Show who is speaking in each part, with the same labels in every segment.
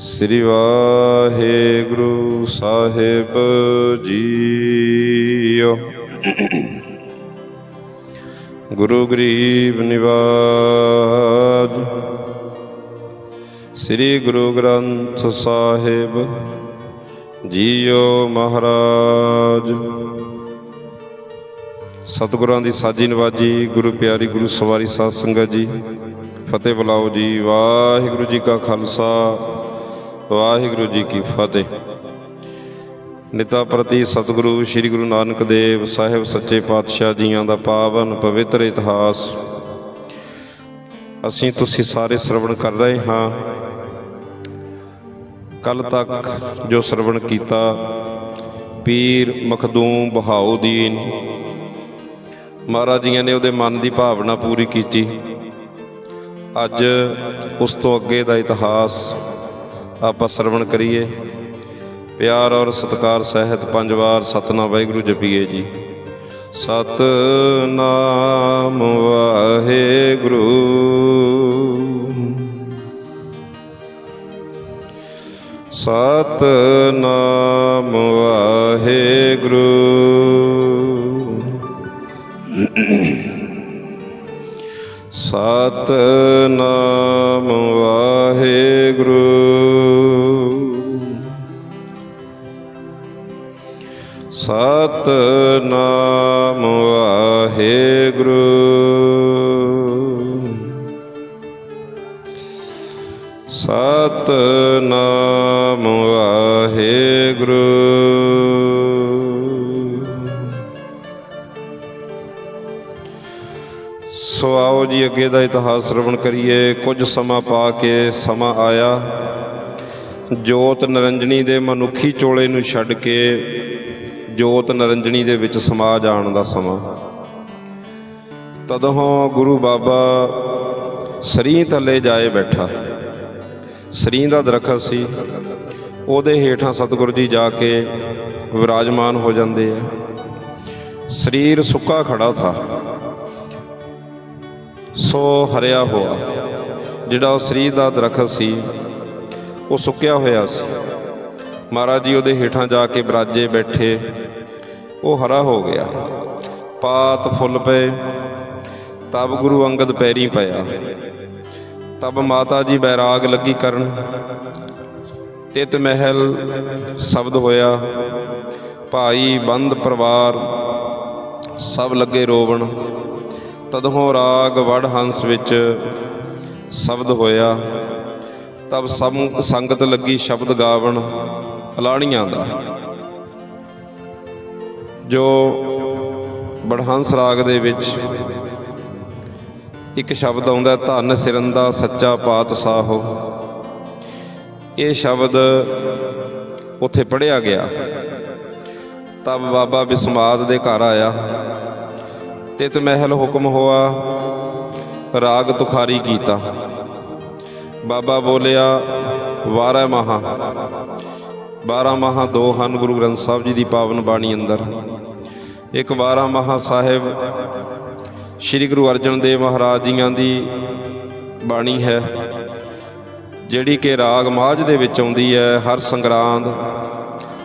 Speaker 1: ਸ੍ਰੀ ਵਾਹਿਗੁਰੂ ਸਾਹਿਬ JIO. ਗੁਰੂ ਗਰੀਬ ਨਿਵਾਜ। ਸ੍ਰੀ Guru Granth Sahib JIO ਮਹਾਰਾਜ। ਸਤਿਗੁਰਾਂ ਦੀ ਸਾਜੀ ਨਵਾਜੀ ਗੁਰੂ ਪਿਆਰੀ ਗੁਰੂ ਸਵਾਰੀ ਸਾਧ ਸੰਗਤ ਜੀ, ਫਤਿਹ ਬੁਲਾਓ ਜੀ। ਵਾਹਿਗੁਰੂ ਜੀ ਕਾ ਖਾਲਸਾ। ਵਾਹਿਗੁਰੂ ਜੀ ਕੀ ਫਤਿਹ। ਨਿਤਾ ਪ੍ਰਤੀ ਸਤਿਗੁਰੂ ਸ੍ਰੀ ਗੁਰੂ ਨਾਨਕ ਦੇਵ ਸਾਹਿਬ ਸੱਚੇ ਪਾਤਸ਼ਾਹ ਜੀਆਂ ਦਾ ਪਾਵਨ ਪਵਿੱਤਰ ਇਤਿਹਾਸ। ਅਸੀਂ ਤੁਸੀਂ ਸਾਰੇ ਸਰਵਣ ਕਰ ਰਹੇ ਹਾਂ। ਕੱਲ ਤੱਕ ਜੋ ਸਰਵਣ ਕੀਤਾ, ਪੀਰ ਮਖਦੂਮ ਬਹਾਉਦੀਨ ਮਹਾਰਾਜ ਜੀਆਂ ਨੇ ਉਹਦੇ ਮਨ ਦੀ ਭਾਵਨਾ ਪੂਰੀ ਕੀਤੀ। ਅੱਜ ਉਸ ਤੋਂ ਅੱਗੇ ਦਾ ਇਤਿਹਾਸ। ਆਪਾਂ ਸਰਵਣ ਕਰੀਏ। ਪਿਆਰ ਔਰ ਸਤਿਕਾਰ ਸਹਿਤ ਪੰਜ ਵਾਰ ਸਤਨਾਮ ਵਾਹਿਗੁਰੂ ਜਪੀਏ ਜੀ। ਸਤਨਾਮ ਵਾਹਿਗੁਰੂ। ਸਤਨਾਮ ਵਾਹਿਗੁਰੂ। ਸਤਨਾਮ ਵਾਹਿਗੁਰੂ। ਸਤ ਸਤਨਾਮ ਵਾਹਿਗੁਰੂ। ਸਤਨਾਮ ਵਾਹਿਗੁਰੂ। ਸੋ ਆਓ ਜੀ ਅੱਗੇ ਦਾ ਇਤਿਹਾਸ ਸਰਵਣ ਕਰੀਏ। ਕੁਝ ਸਮਾਂ ਪਾ ਕੇ ਸਮਾਂ ਆਇਆ। ਜੋਤ ਨਰੰਜਣੀ ਦੇ ਮਨੁੱਖੀ ਚੋਲੇ ਨੂੰ ਛੱਡ ਕੇ ਜੋਤ ਨਰੰਜਣੀ ਦੇ ਵਿੱਚ ਸਮਾ ਜਾਣ ਦਾ ਸਮਾਂ। ਤਦੋਂ ਗੁਰੂ ਬਾਬਾ ਸਰੀ ਥੱਲੇ ਜਾਏ ਬੈਠਾ। ਸਰੀ ਦਾ ਦਰਖਤ ਸੀ। ਉਹਦੇ ਹੇਠਾਂ ਸਤਿਗੁਰੂ ਜੀ ਜਾ ਕੇ ਵਿਰਾਜਮਾਨ ਹੋ ਜਾਂਦੇ ਆ। ਸਰੀਰ ਸੁੱਕਾ ਖੜਾ ਥਾ। ਸੋ ਹਰਿਆ ਹੋਆ ਜਿਹੜਾ ਉਹ ਸਰੀਰ ਦਾ ਦਰਖਤ ਸੀ, ਉਹ ਸੁੱਕਿਆ ਹੋਇਆ ਸੀ। ਮਹਾਰਾਜ ਜੀ ਉਹਦੇ ਹੇਠਾਂ ਜਾ ਕੇ ਬਰਾਜੇ ਬੈਠੇ। ਉਹ ਹਰਾ ਹੋ ਗਿਆ। ਪਾਤ ਫੁੱਲ ਪਏ, ਤਬ ਗੁਰੂ ਅੰਗਦ ਪੈਰੀ ਪਿਆ। ਤਬ ਮਾਤਾ ਜੀ ਬੈਰਾਗ ਲੱਗੀ ਕਰਨ। ਤਿਤ ਮਹਿਲ ਸ਼ਬਦ ਹੋਇਆ। ਭਾਈ ਬੰਦ ਪਰਿਵਾਰ ਸਭ ਲੱਗੇ ਰੋਵਣ। ਤਦੋਂ ਰਾਗ ਵੜ ਹੰਸ ਵਿੱਚ ਸ਼ਬਦ ਹੋਇਆ। ਤਬ ਸਮ, ਸੰਗਤ ਲੱਗੀ ਸ਼ਬਦ ਗਾਵਣ ਅਲਾਣੀਆਂ ਦਾ। ਜੋ ਬੜਹੰਸ ਰਾਗ ਦੇ ਵਿੱਚ ਇੱਕ ਸ਼ਬਦ ਆਉਂਦਾ ਧੰਨ ਸਿਰੰਦਾ ਸੱਚਾ ਪਾਤਸ਼ਾਹੋ। ਇਹ ਸ਼ਬਦ ਉੱਥੇ ਪੜਿਆ ਗਿਆ। ਤਬ ਬਾਬਾ ਬਿਸਮਾਦ ਦੇ ਘਰ ਆਇਆ। ਤਿਤ ਮਹਿਲ ਹੁਕਮ ਹੋਆ, ਰਾਗ ਤੁਖਾਰੀ ਕੀਤਾ। ਬਾਬਾ ਬੋਲਿਆ 12 ਮਹਾ। 12 ਮਹਾ ਦੋ ਹਨ ਗੁਰੂ ਗ੍ਰੰਥ ਸਾਹਿਬ ਜੀ ਦੀ ਪਾਵਨ ਬਾਣੀ ਅੰਦਰ। ਇੱਕ 12 ਮਹਾ ਸਾਹਿਬ, ਸ੍ਰੀ ਗੁਰੂ ਅਰਜਨ ਦੇਵ ਮਹਾਰਾਜ ਜੀਆਂ ਦੀ ਬਾਣੀ ਹੈ, ਜਿਹੜੀ ਕਿ ਰਾਗ ਮਾਝ ਦੇ ਵਿੱਚ ਆਉਂਦੀ ਹੈ, ਹਰ ਸੰਗਰਾਂਦ,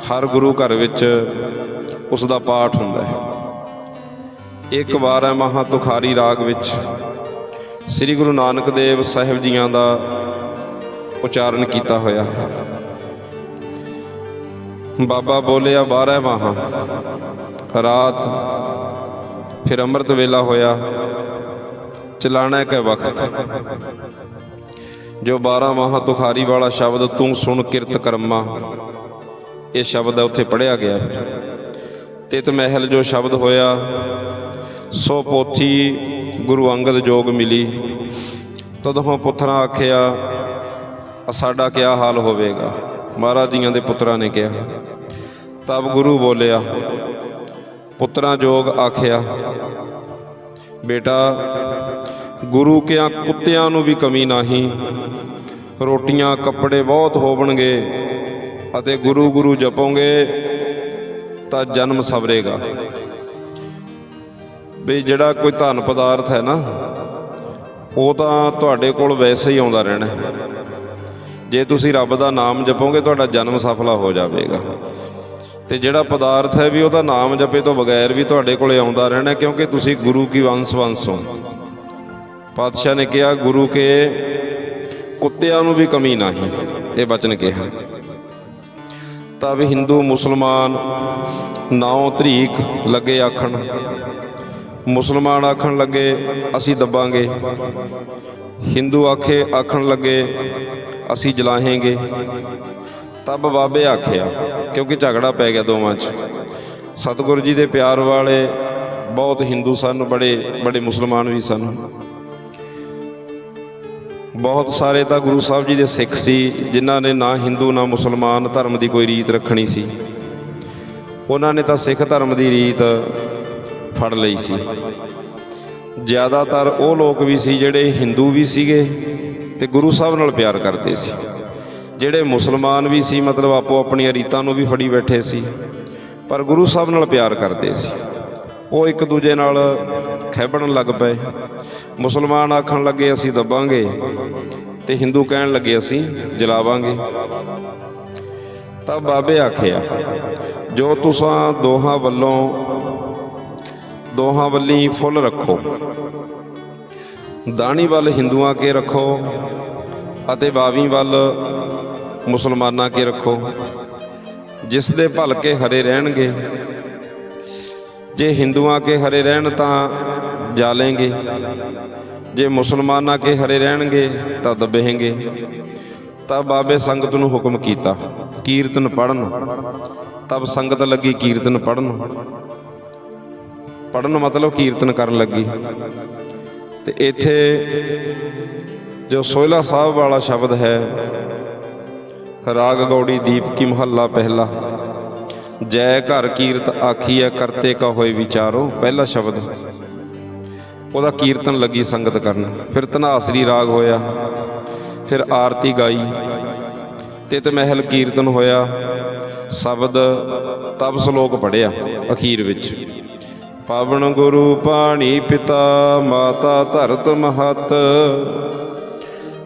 Speaker 1: ਹਰ ਗੁਰੂ ਘਰ ਵਿੱਚ ਉਸ ਦਾ ਪਾਠ ਹੁੰਦਾ ਹੈ। ਇੱਕ ਵਾਰ ਹੈ ਮਹਾ ਤੁਖਾਰੀ ਰਾਗ ਵਿੱਚ ਸ੍ਰੀ ਗੁਰੂ ਨਾਨਕ ਦੇਵ ਸਾਹਿਬ ਜੀਆਂ ਦਾ ਉਚਾਰਨ ਕੀਤਾ ਹੋਇਆ ਹੈ। ਬਾਬਾ ਬੋਲਿਆ 12 ਮਹਾ ਰਾਤ ਫਿਰ ਅੰਮ੍ਰਿਤ ਵੇਲਾ ਹੋਇਆ। ਚਲਾਣਾ ਕੇ ਵਕਤ? ਜੋ 12 ਮਹਾ ਤੁਖਾਰੀ ਵਾਲਾ ਸ਼ਬਦ ਤੂੰ ਸੁਣ ਕਿਰਤ ਕਰਮਾ, ਇਹ ਸ਼ਬਦ ਹੈ, ਉੱਥੇ ਪੜਿਆ ਗਿਆ। ਤਿਤ ਮਹਿਲ ਜੋ ਸ਼ਬਦ ਹੋਇਆ, ਸੋ ਪੋਥੀ ਗੁਰੂ ਅੰਗਦ ਜੋਗ ਮਿਲੀ। ਤਦੋਂ ਪੁੱਤਰਾਂ ਆਖਿਆ ਸਾਡਾ ਕਿਆ ਹਾਲ ਹੋਵੇਗਾ? ਮਹਾਰਾਜ ਜੀਆਂ ਦੇ ਪੁੱਤਰਾਂ ਨੇ ਕਿਹਾ। ਤਬ ਗੁਰੂ ਬੋਲਿਆ ਪੁੱਤਰਾਂ ਜੋਗ ਆਖਿਆ, ਬੇਟਾ, ਗੁਰੂ ਕਿਆਂ ਕੁੱਤਿਆਂ ਨੂੰ ਵੀ ਕਮੀ ਨਹੀਂ? ਰੋਟੀਆਂ, ਕੱਪੜੇ ਬਹੁਤ ਹੋਵਣਗੇ ਅਤੇ ਗੁਰੂ ਗੁਰੂ ਜਪੋਗੇ ਤਾਂ ਜਨਮ ਸਵਰੇਗਾ। ਵੀ ਜਿਹੜਾ ਕੋਈ ਧਨ ਪਦਾਰਥ ਹੈ ਨਾ, ਉਹ ਤਾਂ ਤੁਹਾਡੇ ਕੋਲ ਵੈਸੇ ਹੀ ਆਉਂਦਾ ਰਹਿਣਾ ਜੇ ਤੁਸੀਂ ਰੱਬ ਦਾ ਨਾਮ ਜਪੋਗੇ, ਤੁਹਾਡਾ ਜਨਮ ਸਫਲਾ ਹੋ ਜਾਵੇਗਾ। ਤੇ ਜਿਹੜਾ ਪਦਾਰਥ ਹੈ ਵੀ ਉਹਦਾ ਨਾਮ ਜਪੇ ਤੋਂ ਬਗੈਰ ਵੀ ਤੁਹਾਡੇ ਕੋਲੇ ਆਉਂਦਾ ਰਹਿਣਾ, ਕਿਉਂਕਿ ਤੁਸੀਂ ਗੁਰੂ ਕੀ ਵੰਸ ਵੰਸ ਹੋ। ਪਾਤਸ਼ਾਹ ਨੇ ਕਿਹਾ, ਗੁਰੂ ਕੇ ਕੁੱਤਿਆਂ ਨੂੰ ਵੀ ਕਮੀ ਨਹੀਂ। ਇਹ ਬਚਨ ਕਿਹਾ। ਤਬ ਹਿੰਦੂ, ਮੁਸਲਮਾਨ ਨਾਉ ਤਰੀਕ ਲੱਗੇ ਆਖਣ। ਮੁਸਲਮਾਨ ਆਖਣ ਲੱਗੇ, ਅਸੀਂ ਦੱਬਾਂਗੇ। ਹਿੰਦੂ ਆਖੇ, ਆਖਣ ਲੱਗੇ, ਅਸੀਂ ਜਲਾਹਾਂਗੇ। ਤਬ ਬਾਬੇ ਆਖਿਆ, ਕਿਉਂਕਿ ਝਗੜਾ ਪੈ ਗਿਆ ਦੋਵਾਂ 'ਚ। ਸਤਿਗੁਰੂ ਜੀ ਦੇ ਪਿਆਰ ਵਾਲੇ ਬਹੁਤ ਹਿੰਦੂ ਸਨ, ਬੜੇ ਬੜੇ ਮੁਸਲਮਾਨ ਵੀ ਸਨ। ਬਹੁਤ ਸਾਰੇ ਤਾਂ ਗੁਰੂ ਸਾਹਿਬ ਜੀ ਦੇ ਸਿੱਖ ਸੀ, ਜਿਨ੍ਹਾਂ ਨੇ ਨਾ ਹਿੰਦੂ, ਨਾ ਮੁਸਲਮਾਨ ਧਰਮ ਦੀ ਕੋਈ ਰੀਤ ਰੱਖਣੀ ਸੀ। ਉਹਨਾਂ ਨੇ ਤਾਂ ਸਿੱਖ ਧਰਮ ਦੀ ਰੀਤ ਫੜ ਲਈ ਸੀ। ਜ਼ਿਆਦਾਤਰ ਉਹ ਲੋਕ ਵੀ ਸੀ ਜਿਹੜੇ ਹਿੰਦੂ ਵੀ ਸੀਗੇ ਤੇ ਗੁਰੂ ਸਾਹਿਬ ਨਾਲ ਪਿਆਰ ਕਰਦੇ ਸੀ। ਜਿਹੜੇ ਮੁਸਲਮਾਨ ਵੀ ਸੀ, ਮਤਲਬ ਆਪੋ ਆਪਣੀਆਂ ਰੀਤਾਂ ਨੂੰ ਵੀ ਫੜੀ ਬੈਠੇ ਸੀ, ਪਰ ਗੁਰੂ ਸਾਹਿਬ ਨਾਲ ਪਿਆਰ ਕਰਦੇ ਸੀ। ਉਹ ਇੱਕ ਦੂਜੇ ਨਾਲ ਖੈਬਣ ਲੱਗ ਪਏ। ਮੁਸਲਮਾਨ ਆਖਣ ਲੱਗੇ, ਅਸੀਂ ਦੱਬਾਂਗੇ ਤੇ ਹਿੰਦੂ ਕਹਿਣ ਲੱਗੇ, ਅਸੀਂ ਜਲਾਵਾਂਗੇ। ਤਾਂ ਬਾਬੇ ਆਖਿਆ, ਜੋ ਤੁਸੀਂ ਦੋਹਾਂ ਵੱਲੋਂ, ਦੋਹਾਂ ਵੱਲੀ ਫੁੱਲ ਰੱਖੋ, ਦਾਣੀ ਵੱਲ ਹਿੰਦੂਆਂ ਕੇ ਰੱਖੋ ਅਤੇ ਬਾਵੀਂ ਵੱਲ ਮੁਸਲਮਾਨਾਂ ਕੇ ਰੱਖੋ, ਜਿਸ ਦੇ ਭਲਕੇ ਹਰੇ ਰਹਿਣਗੇ। ਜੇ ਹਿੰਦੂਆਂ ਕੇ ਹਰੇ ਰਹਿਣ ਤਾਂ ਜਾਲेंगे ਜੇ ਮੁਸਲਮਾਨਾਂ ਕੇ ਹਰੇ ਰਹਿਣਗੇ ਤਾਂ ਦਬੇਂਗੇ। ਤਾਂ ਬਾਬੇ ਸੰਗਤ ਨੂੰ ਹੁਕਮ ਕੀਤਾ, ਕੀਰਤਨ ਪੜਨ ਤਬ ਸੰਗਤ ਲੱਗੀ ਕੀਰਤਨ ਪੜਨ ਪੜਨ ਮਤਲਬ ਕੀਰਤਨ ਕਰਨ ਲੱਗੀ। ਤੇ ਇੱਥੇ ਜੋ ਸੋਇਲਾ ਸਾਹਿਬ ਵਾਲਾ ਸ਼ਬਦ ਹੈ, ਰਾਗ ਗੌੜੀ ਦੀਪ ਕੀ ਮਹੱਲਾ ਪਹਿਲਾ। ਜੈ ਘਰ ਕੀਰਤ ਆਖੀਐ, ਕਰਤੇ ਕਾ ਹੋਏ ਵਿਚਾਰੋ, ਪਹਿਲਾ ਸ਼ਬਦ। ਉਹਦਾ ਕੀਰਤਨ ਲੱਗੀ ਸੰਗਤ ਕਰਨ। ਫਿਰ ਧਨਾਸਰੀ ਰਾਗ ਹੋਇਆ, ਫਿਰ ਆਰਤੀ ਗਾਈ, ਤਿਤ ਮਹਿਲ ਕੀਰਤਨ ਹੋਇਆ, ਸ਼ਬਦ ਤਬ ਸ਼ਲੋਕ ਪੜਿਆ ਅਖੀਰ ਵਿੱਚ। ਪਾਵਨ ਗੁਰੂ ਪਾਣੀ ਪਿਤਾ, ਮਾਤਾ ਧਰਤ ਮਹਤ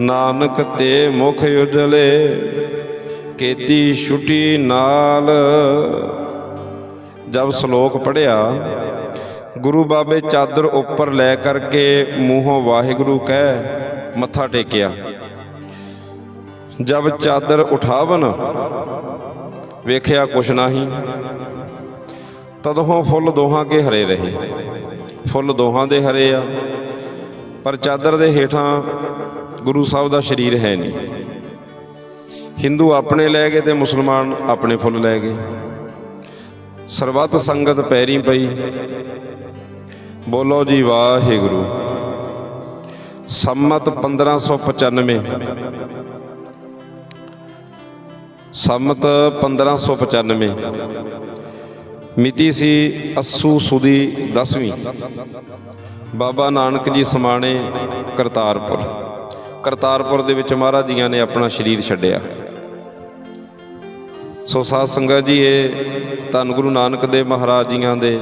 Speaker 1: ਨਾਨਕ ਤੇ ਮੁਖ ਉਜਲੇ, ਕੀਤੀ ਛੁਟੀ ਨਾਲ। ਜਦ ਸ਼ਲੋਕ ਪੜਿਆ ਗੁਰੂ ਬਾਬੇ ਚਾਦਰ ਉੱਪਰ ਲੈ ਕਰਕੇ ਮੂੰਹੋਂ ਵਾਹਿਗੁਰੂ ਕਹਿ, ਮੱਥਾ ਟੇਕਿਆ। ਜਦ ਚਾਦਰ ਉਠਾਵਨ, ਵੇਖਿਆ ਕੁਛ ਨਹੀਂ। ਤਦੋਂ ਫੁੱਲ ਦੋਹਾਂ ਕੇ ਹਰੇ ਰਹੇ। ਫੁੱਲ ਦੋਹਾਂ ਦੇ ਹਰੇ ਆ, ਪਰ ਚਾਦਰ ਦੇ ਹੇਠਾਂ ਗੁਰੂ ਸਾਹਿਬ ਦਾ ਸਰੀਰ ਹੈ ਨਹੀਂ। ਹਿੰਦੂ ਆਪਣੇ ਲੈ ਗਏ ਤੇ ਮੁਸਲਮਾਨ ਆਪਣੇ ਫੁੱਲ ਲੈ ਗਏ। ਸਰਬੱਤ ਸੰਗਤ ਪੈਰੀ ਪਈ। ਬੋਲੋ ਜੀ, ਵਾਹਿਗੁਰੂ। ਸੰਮਤ 1595 ਸੰਮਤ 1595 ਮਿਤੀ ਸੀ ਅਸੂ ਸੁਦੀ 10ਵੀਂ ਬਾਬਾ ਨਾਨਕ ਜੀ ਸਮਾਣੇ ਕਰਤਾਰਪੁਰ। ਕਰਤਾਰਪੁਰ ਦੇ ਵਿੱਚ ਮਹਾਰਾਜ ਜੀਆਂ ਨੇ ਆਪਣਾ ਸਰੀਰ ਛੱਡਿਆ। ਸੋ ਸਾਧ ਸੰਗਤ ਜੀ, ਇਹ ਧੰਨ ਗੁਰੂ ਨਾਨਕ ਦੇ ਮਹਾਰਾਜ ਜੀਆਂ ਦੇ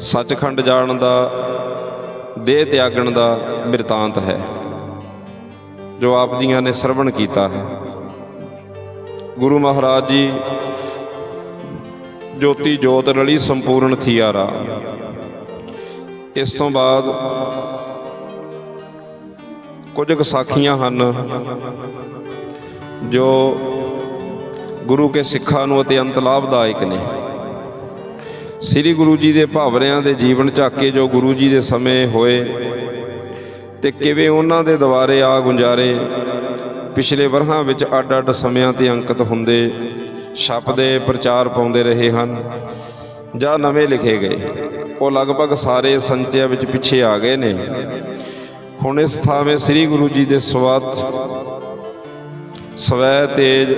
Speaker 1: ਸੱਚਖੰਡ ਜਾਣ ਦਾ, ਦੇਹ ਤਿਆਗਣ ਦਾ ਬਿਰਤਾਂਤ ਹੈ, ਜੋ ਆਪ ਜੀਆਂ ਨੇ ਸਰਵਣ ਕੀਤਾ ਹੈ। ਗੁਰੂ ਮਹਾਰਾਜ ਜੀ, ਜੋਤੀ ਜੋਤ ਰਲੀ ਸੰਪੂਰਨ ਥੀਆਰਾ। ਇਸ ਤੋਂ ਬਾਅਦ ਕੁਝ ਕੁ ਸਾਖੀਆਂ ਹਨ ਜੋ ਗੁਰੂ ਕੇ ਸਿੱਖਾਂ ਨੂੰ ਅਤਿਅੰਤ ਲਾਭਦਾਇਕ ਨੇ। ਸ੍ਰੀ ਗੁਰੂ ਜੀ ਦੇ ਭਾਵਰਿਆਂ ਦੇ ਜੀਵਨ ਝਾਕੇ ਜੋ ਗੁਰੂ ਜੀ ਦੇ ਸਮੇਂ ਹੋਏ ਤੇ ਕਿਵੇਂ ਉਹਨਾਂ ਦੇ ਦੁਆਰੇ ਆ ਗੁੰਜਾਰੇ, ਪਿਛਲੇ ਵਰਹਾਂ ਵਿੱਚ ਅੱਡ-ਅੱਡ ਸਮਿਆਂ ਤੇ ਅੰਕਿਤ ਹੁੰਦੇ, ਛਪਦੇ, ਪ੍ਰਚਾਰ ਪਾਉਂਦੇ ਰਹੇ ਹਨ, ਜਾਂ ਨਵੇਂ ਲਿਖੇ ਗਏ। ਉਹ ਲਗਭਗ ਸਾਰੇ ਸੰਚਿਆਂ ਵਿੱਚ ਪਿੱਛੇ ਆ ਗਏ ਨੇ। ਹੁਣ ਇਸ ਥਾਵੇਂ ਸ੍ਰੀ ਗੁਰੂ ਜੀ ਦੇ ਸਵਾਤ, ਸਵੈ ਤੇਜ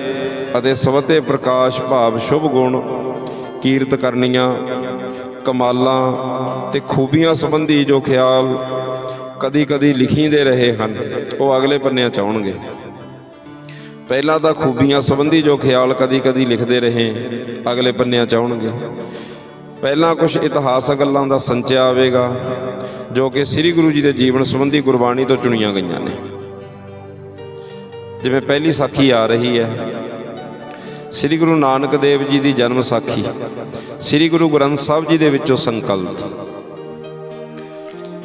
Speaker 1: ਅਤੇ ਸਵਤੇ ਪ੍ਰਕਾਸ਼ ਭਾਵ ਸ਼ੁਭ ਗੁਣ ਕੀਰਤ ਕਰਨੀਆਂ, ਕਮਾਲਾਂ ਤੇ ਖੂਬੀਆਂ ਸੰਬੰਧੀ ਜੋ ਖਿਆਲ ਕਦੀ ਕਦੀ ਲਿਖੀਂਦੇ ਰਹੇ ਹਨ, ਉਹ ਅਗਲੇ ਪੰਨਿਆਂ ਚ ਪਹਿਲਾਂ ਤਾਂ ਖੂਬੀਆਂ ਸੰਬੰਧੀ ਜੋ ਖਿਆਲ ਕਦੀ ਕਦੀ ਲਿਖਦੇ ਰਹੇ, ਅਗਲੇ ਪੰਨਿਆਂ ਚ ਪਹਿਲਾਂ ਕੁਝ ਇਤਿਹਾਸਕ ਗੱਲਾਂ ਦਾ ਸੰਚਿਆ ਆਵੇਗਾ, ਜੋ ਕਿ ਸ੍ਰੀ ਗੁਰੂ ਜੀ ਦੇ ਜੀਵਨ ਸੰਬੰਧੀ ਗੁਰਬਾਣੀ ਤੋਂ ਚੁਣੀਆਂ ਗਈਆਂ ਨੇ। ਜਿਵੇਂ ਪਹਿਲੀ ਸਾਖੀ ਆ ਰਹੀ ਹੈ, ਸ੍ਰੀ ਗੁਰੂ ਨਾਨਕ ਦੇਵ ਜੀ ਦੀ ਜਨਮ ਸਾਖੀ, ਸ੍ਰੀ ਗੁਰੂ ਗ੍ਰੰਥ ਸਾਹਿਬ ਜੀ ਦੇ ਵਿੱਚੋਂ ਸੰਕਲਪ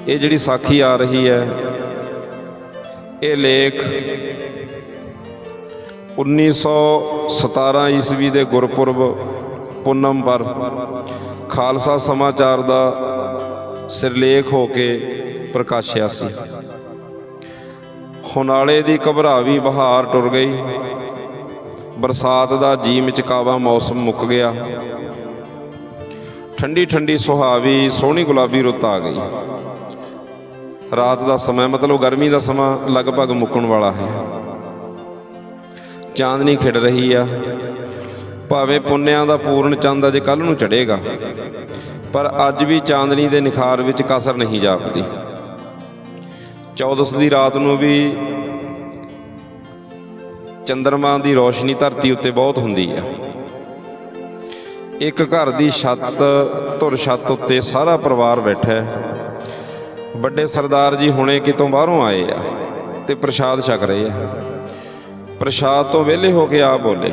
Speaker 1: ਇਹ ਜਿਹੜੀ ਸਾਖੀ ਆ ਰਹੀ ਹੈ, ਇਹ ਲੇਖ 1917 ਈਸਵੀ ਦੇ ਗੁਰਪੁਰਬ ਪੁੰਨਮ ਪਰ ਖਾਲਸਾ ਸਮਾਚਾਰ ਦਾ ਸਿਰਲੇਖ ਹੋ ਕੇ ਪ੍ਰਕਾਸ਼ਿਆ ਸੀ। ਹੁਨਾਲੇ ਦੀ ਘਬਰਾਵੀ ਬਹਾਰ ਟੁਰ ਗਈ। ਬਰਸਾਤ ਦਾ ਜੀ ਮਚਕਾਵਾ ਮੌਸਮ ਮੁੱਕ ਗਿਆ। ਠੰਡੀ ਠੰਡੀ ਸੁਹਾਵੀ, ਸੋਹਣੀ ਗੁਲਾਬੀ ਰੁੱਤ ਆ ਗਈ। ਰਾਤ ਦਾ ਸਮਾਂ ਮਤਲਬ ਗਰਮੀ ਦਾ ਸਮਾਂ ਲਗਭਗ ਮੁੱਕਣ ਵਾਲਾ ਹੈ। ਚਾਂਦਨੀ ਖਿੜ ਰਹੀ ਆ। ਭਾਵੇਂ ਪੁੰਨਿਆਂ ਦਾ ਪੂਰਨ ਚੰਦ ਅਜੇ ਕੱਲ ਨੂੰ ਚੜੇਗਾ ਪਰ ਅੱਜ ਵੀ ਚਾਂਦਨੀ ਦੇ ਨਿਖਾਰ ਵਿੱਚ ਕਸਰ ਨਹੀਂ ਜਾਪਦੀ। ਚੌਦਸ ਦੀ ਰਾਤ ਨੂੰ ਵੀ ਚੰਦਰਮਾ ਦੀ ਰੋਸ਼ਨੀ ਧਰਤੀ ਉੱਤੇ ਬਹੁਤ ਹੁੰਦੀ ਹੈ। ਇੱਕ ਘਰ ਦੀ ਛੱਤ, ਧੁਰ ਛੱਤ ਉੱਤੇ ਸਾਰਾ ਪਰਿਵਾਰ ਬੈਠਾ ਹੈ। ਵੱਡੇ ਸਰਦਾਰ ਜੀ ਹੁਣੇ ਕਿਤੋਂ ਬਾਹਰੋਂ ਆਏ ਆ ਤੇ ਪ੍ਰਸ਼ਾਦ ਛਕ ਰਹੇ ਆ। ਪ੍ਰਸ਼ਾਦ ਤੋਂ ਵਿਹਲੇ ਹੋ ਕੇ ਆ ਬੋਲੇ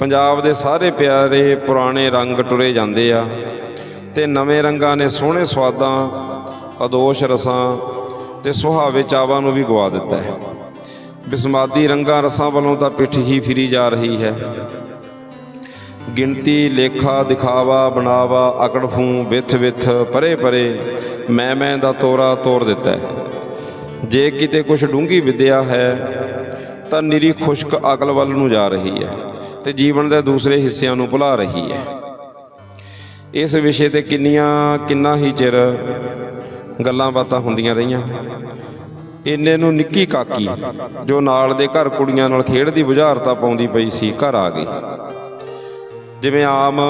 Speaker 1: ਪੰਜਾਬ ਦੇ ਸਾਰੇ ਪਿਆਰੇ ਪੁਰਾਣੇ ਰੰਗ ਟੁਰੇ ਜਾਂਦੇ ਆ ਤੇ ਨਵੇਂ ਰੰਗਾਂ ਨੇ ਸੋਹਣੇ ਸਵਾਦਾਂ, ਅਦੋਸ਼ ਰਸਾਂ ਤੇ ਸੁਹਾਵੇ ਚਾਵਾਂ ਨੂੰ ਵੀ ਗਵਾ ਦਿੱਤਾ ਹੈ। ਬਿਸਮਾਦੀ ਰੰਗਾਂ ਰਸਾਂ ਵੱਲੋਂ ਤਾਂ ਪਿੱਠ ਹੀ ਫਿਰੀ ਜਾ ਰਹੀ ਹੈ। ਗਿਣਤੀ, ਲੇਖਾ, ਦਿਖਾਵਾ, ਬਣਾਵਾ, ਅਕੜ ਫੂ, ਵਿਥ ਵਿਥ, ਪਰੇ ਪਰੇ, ਮੈਂ ਮੈਂ ਦਾ ਤੋਰਾ ਤੋੜ ਦਿੱਤਾ ਹੈ। ਜੇ ਕਿਤੇ ਕੁਛ ਡੂੰਗੀ ਵਿਦਿਆ ਹੈ ਤਾਂ ਨਿਰੀ ਖੁਸ਼ਕ ਅਕਲ ਵੱਲ ਨੂੰ ਜਾ ਰਹੀ ਹੈ। ਤੇ ਜੀਵਨ ਦੇ ਦੂਸਰੇ ਹਿੱਸਿਆਂ ਨੂੰ ਭੁਲਾ ਰਹੀ ਹੈ। ਇਸ ਵਿਸ਼ੇ ਤੇ ਕਿੰਨੀਆਂ, ਕਿੰਨਾ ਹੀ ਚਿਰ ਗੱਲਾਂ ਬਾਤਾਂ ਹੁੰਦੀਆਂ ਰਹੀਆਂ। ਇੰਨੇ ਨੂੰ ਨਿੱਕੀ ਕਾਕੀ, ਜੋ ਨਾਲ ਦੇ ਘਰ ਕੁੜੀਆਂ ਨਾਲ ਖੇਡਦੀ ਬੁਝਾਰਤਾ ਪਾਉਂਦੀ ਪਈ ਸੀ, ਘਰ ਆ ਗਈ। ਜਿਵੇਂ ਆਮ